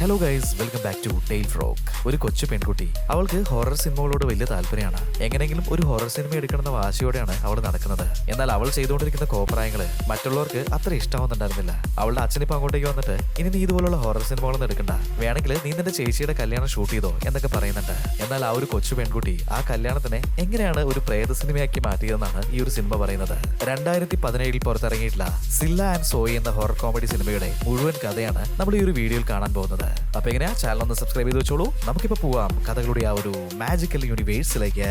Hello guys welcome back to tail frock ഒരു കൊച്ചു പെൺകുട്ടി. അവൾക്ക് ഹൊറർ സിനിമകളോട് വലിയ താല്പര്യമാണ്. എങ്ങനെയെങ്കിലും ഒരു ഹൊറർ സിനിമ എടുക്കണമെന്ന വാശിയോടെയാണ് അവൾ നടക്കുന്നത്. എന്നാൽ അവൾ ചെയ്തുകൊണ്ടിരിക്കുന്ന കോപ്രായങ്ങൾ മറ്റുള്ളവർക്ക് അത്ര ഇഷ്ടമാവുന്നുണ്ടായിരുന്നില്ല. അവളുടെ അച്ഛനിപ്പോ അങ്ങോട്ടേക്ക് വന്നിട്ട് ഇനി നീ ഇതുപോലുള്ള ഹൊറർ സിനിമകളൊന്നും എടുക്കണ്ട. വേണമെങ്കിൽ നീ നിന്റെ ചേച്ചിയുടെ കല്യാണം ഷൂട്ട് ചെയ്തോ? എന്നൊക്കെ പറയുന്നുണ്ട്. എന്നാൽ ആ ഒരു കൊച്ചു പെൺകുട്ടി ആ കല്യാണത്തിനെ എങ്ങനെയാണ് ഒരു പ്രേത സിനിമയാക്കി മാറ്റിയതെന്നാണ് ഈ ഒരു സിനിമ പറയുന്നത്. രണ്ടായിരത്തി പതിനേഴിൽ പുറത്തിറങ്ങിയിട്ടുള്ള സില്ല ആൻഡ് സോയി എന്ന ഹൊറർ കോമഡി സിനിമയുടെ മുഴുവൻ കഥയാണ് നമ്മൾ ഈ ഒരു വീഡിയോയിൽ കാണാൻ പോകുന്നത്. അപ്പൊ എങ്ങനെയാ ചാനൽ ഒന്ന് സബ്സ്ക്രൈബ് ചെയ്ത് വെച്ചോളൂ. നമുക്കിപ്പോ പോവാം. കഥകളുടെ ആ ഒരു മാജിക്കൽ യൂണിവേഴ്സിലേക്ക്!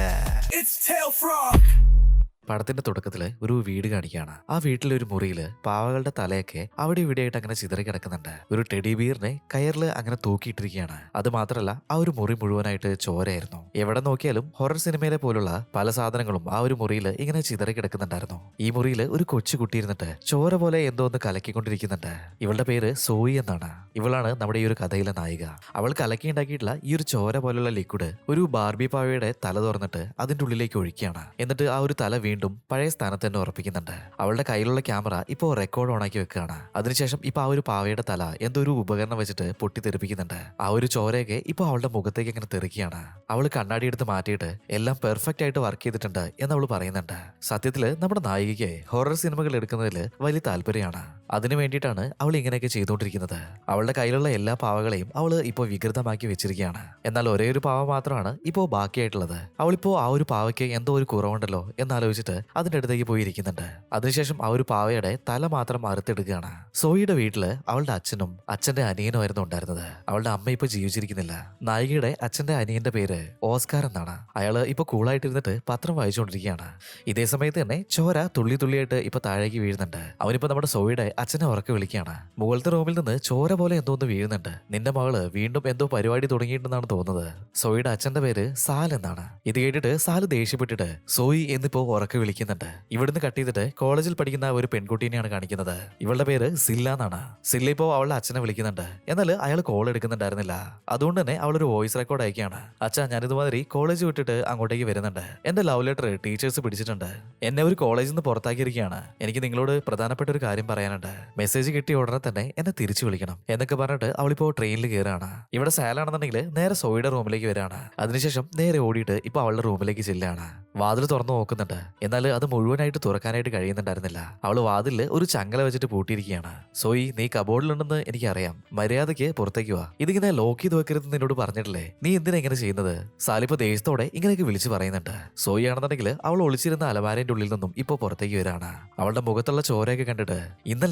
പടത്തിന്റെ തുടക്കത്തിൽ ഒരു വീട് കാണിക്കുകയാണ്. ആ വീട്ടിലെ ഒരു മുറിയിൽ പാവകളുടെ തലയൊക്കെ അവിടെ ഇവിടെയായിട്ട് അങ്ങനെ ചിതറി കിടക്കുന്നുണ്ട്. ഒരു ടെഡി ബിയറിനെ കയറിൽ അങ്ങനെ തൂക്കിയിട്ടിരിക്കുകയാണ്. അത് മാത്രമല്ല ആ ഒരു മുറി മുഴുവനായിട്ട് ചോരയായിരുന്നു. എവിടെ നോക്കിയാലും ഹൊറർ സിനിമയിലെ പോലുള്ള പല സാധനങ്ങളും ആ ഒരു മുറിയിൽ ഇങ്ങനെ ചിതറി കിടക്കുന്നുണ്ടായിരുന്നു. ഈ മുറിയിൽ ഒരു കൊച്ചു കുട്ടി ഇരുന്നിട്ട് ചോര പോലെ എന്തോ ഒന്ന് കലക്കിക്കൊണ്ടിരിക്കുന്നുണ്ട്. ഇവളുടെ പേര് സോയി എന്നാണ്. ഇവളാണ് നമ്മുടെ ഈ ഒരു കഥയിലെ നായിക. അവൾ കലക്കി ഉണ്ടാക്കിയിട്ടുള്ള ഈ ഒരു ചോര പോലുള്ള ലിക്വിഡ് ഒരു ബാർബി പാവയുടെ തല തുറന്നിട്ട് അതിന്റെ ഉള്ളിലേക്ക് ഒഴിക്കുകയാണ്. എന്നിട്ട് ആ ഒരു തല വീണ്ടും പഴയ സ്ഥാനത്ത് തന്നെ ഉറപ്പിക്കുന്നുണ്ട്. അവളുടെ കയ്യിലുള്ള ക്യാമറ ഇപ്പോൾ റെക്കോർഡ് ഓണാക്കി വെക്കുകയാണ്. അതിനുശേഷം ഇപ്പൊ ആ ഒരു പാവയുടെ തല എന്തോ ഒരു ഉപകരണം വെച്ചിട്ട് പൊട്ടിത്തെറിപ്പിക്കുന്നുണ്ട്. ആ ഒരു ചോരയൊക്കെ ഇപ്പൊ അവളുടെ മുഖത്തേക്ക് ഇങ്ങനെ തെറിക്കുകയാണ്. അവൾ കണ്ണാടി എടുത്ത് മാറ്റിയിട്ട് എല്ലാം പെർഫെക്റ്റ് ആയിട്ട് വർക്ക് ചെയ്തിട്ടുണ്ട് എന്ന് അവൾ പറയുന്നുണ്ട്. സത്യത്തിൽ നമ്മുടെ നായികയ്ക്ക് ഹൊറർ സിനിമകൾ എടുക്കുന്നതിൽ വലിയ താല്പര്യമാണ്. അതിനു വേണ്ടിയിട്ടാണ് അവൾ ഇങ്ങനെയൊക്കെ ചെയ്തുകൊണ്ടിരിക്കുന്നത്. അവളുടെ കയ്യിലുള്ള എല്ലാ പാവകളെയും അവൾ ഇപ്പോൾ വികൃതമാക്കി വെച്ചിരിക്കുകയാണ്. എന്നാൽ ഒരേ ഒരു പാവ മാത്രമാണ് ഇപ്പോൾ ബാക്കിയായിട്ടുള്ളത്. അവളിപ്പോ ആ ഒരു പാവയ്ക്ക് എന്തോ ഒരു കുറവുണ്ടല്ലോ എന്നാലോചിച്ചിട്ട് അതിന്റെ അടുത്തേക്ക് പോയിരിക്കുന്നുണ്ട്. അതിനുശേഷം ആ ഒരു പാവയുടെ തല മാത്രം അറുത്തെടുക്കുകയാണ്. സോയിയുടെ വീട്ടിൽ അവളുടെ അച്ഛനും അച്ഛന്റെ അനിയനുമായിരുന്നു ഉണ്ടായിരുന്നത്. അവളുടെ അമ്മ ഇപ്പോൾ ജീവിച്ചിരിക്കുന്നില്ല. നായികയുടെ അച്ഛന്റെ അനിയന്റെ പേര് ഓസ്കാർ എന്നാണ്. അയാൾ ഇപ്പൊ കൂളായിട്ടിരുന്നിട്ട് പത്രം വായിച്ചുകൊണ്ടിരിക്കുകയാണ്. ഇതേ സമയത്ത് തന്നെ ചോര തുള്ളി തുള്ളിയായിട്ട് ഇപ്പോൾ താഴേക്ക് വീഴുന്നുണ്ട്. അവനിപ്പോ നമ്മുടെ സോയുടെ അച്ഛനെ ഉറക്കെ വിളിക്കുകയാണ്. മുകളിലത്തെ റൂമിൽ നിന്ന് ചോര പോലെ എന്തോ ഒന്ന് വീഴുന്നുണ്ട്. നിന്റെ മകൾ വീണ്ടും എന്തോ പരിപാടി തുടങ്ങിയിട്ടുണ്ടെന്നാണ് തോന്നുന്നത്. സോയിയുടെ അച്ഛന്റെ പേര് സാൽ എന്നാണ്. ഇത് കേട്ടിട്ട് സാൽ ദേഷ്യപ്പെട്ടിട്ട് സോയി എന്നിപ്പോ ഉറക്കെ വിളിക്കുന്നുണ്ട്. ഇവിടുന്ന് കട്ട് ചെയ്തിട്ട് കോളേജിൽ പഠിക്കുന്ന ഒരു പെൺകുട്ടീനെയാണ് കാണിക്കുന്നത്. ഇവളുടെ പേര് സില്ല എന്നാണ്. സില്ല ഇപ്പോ അവളുടെ അച്ഛനെ വിളിക്കുന്നുണ്ട്. എന്നാൽ അയാൾ കോൾ എടുക്കുന്നുണ്ടായിരുന്നില്ല. അതുകൊണ്ട് തന്നെ അവളൊരു വോയിസ് റെക്കോർഡ് അയക്കുകയാണ്. അച്ഛാ ഞാനിതുമാതിരി കോളേജ് വിട്ടിട്ട് അങ്ങോട്ടേക്ക് വരുന്നുണ്ട്. എന്റെ ലവ് ലെറ്റർ ടീച്ചേഴ്സ് പിടിച്ചിട്ടുണ്ട്. എന്നെ ഒരു കോളേജിൽ നിന്ന് പുറത്താക്കിയിരിക്കുകയാണ്. എനിക്ക് നിങ്ങളോട് പ്രധാനപ്പെട്ട ഒരു കാര്യം പറയാനുണ്ട്. മെസ്സേജ് കിട്ടിയ ഉടനെ തന്നെ എന്നെ തിരിച്ചു വിളിക്കണം. എന്നൊക്കെ പറഞ്ഞിട്ട് അവളിപ്പോ ട്രെയിനിൽ കയറാണ് ഇവിടെ സാലാണെന്നുണ്ടെങ്കിൽ നേരെ സോയുടെ റൂമിലേക്ക് വരാണ്. അതിനുശേഷം നേരെ ഓടിയിട്ട് ഇപ്പൊ അവളുടെ റൂമിലേക്ക് ചെല്ലാണ്. വാതിൽ തുറന്നു നോക്കുന്നുണ്ട്. എന്നാൽ അത് മുഴുവനായിട്ട് തുറക്കാനായിട്ട് കഴിയുന്നുണ്ടായിരുന്നില്ല. അവൾ വാതിലിൽ ഒരു ചങ്ങല വെച്ചിട്ട് പൂട്ടിയിരിക്കുകയാണ്. സോയി നീ കബോർഡിലുണ്ടെന്ന് എനിക്കറിയാം. മര്യാദയ്ക്ക് പുറത്തേക്ക് വാ. ഇതിങ്ങനെ ലോക്ക് ചെയ്ത് വെക്കരുതെന്ന് നിന്നോട് പറഞ്ഞിട്ടില്ലേ? നീ എന്തിനാ ഇങ്ങനെ ചെയ്യുന്നത്? സാലിപ്പോ ദേഷ്യത്തോടെ ഇങ്ങനെയൊക്കെ വിളിച്ചു പറയുന്നുണ്ട്. സോയി ആണെന്നുണ്ടെങ്കിൽ അവൾ ഒളിച്ചിരുന്ന അലമാരന്റെ ഉള്ളിൽ നിന്നും ഇപ്പൊ പുറത്തേക്ക് വരാണ്. അവളുടെ മുഖത്തുള്ള ചോരയൊക്കെ കണ്ടിട്ട്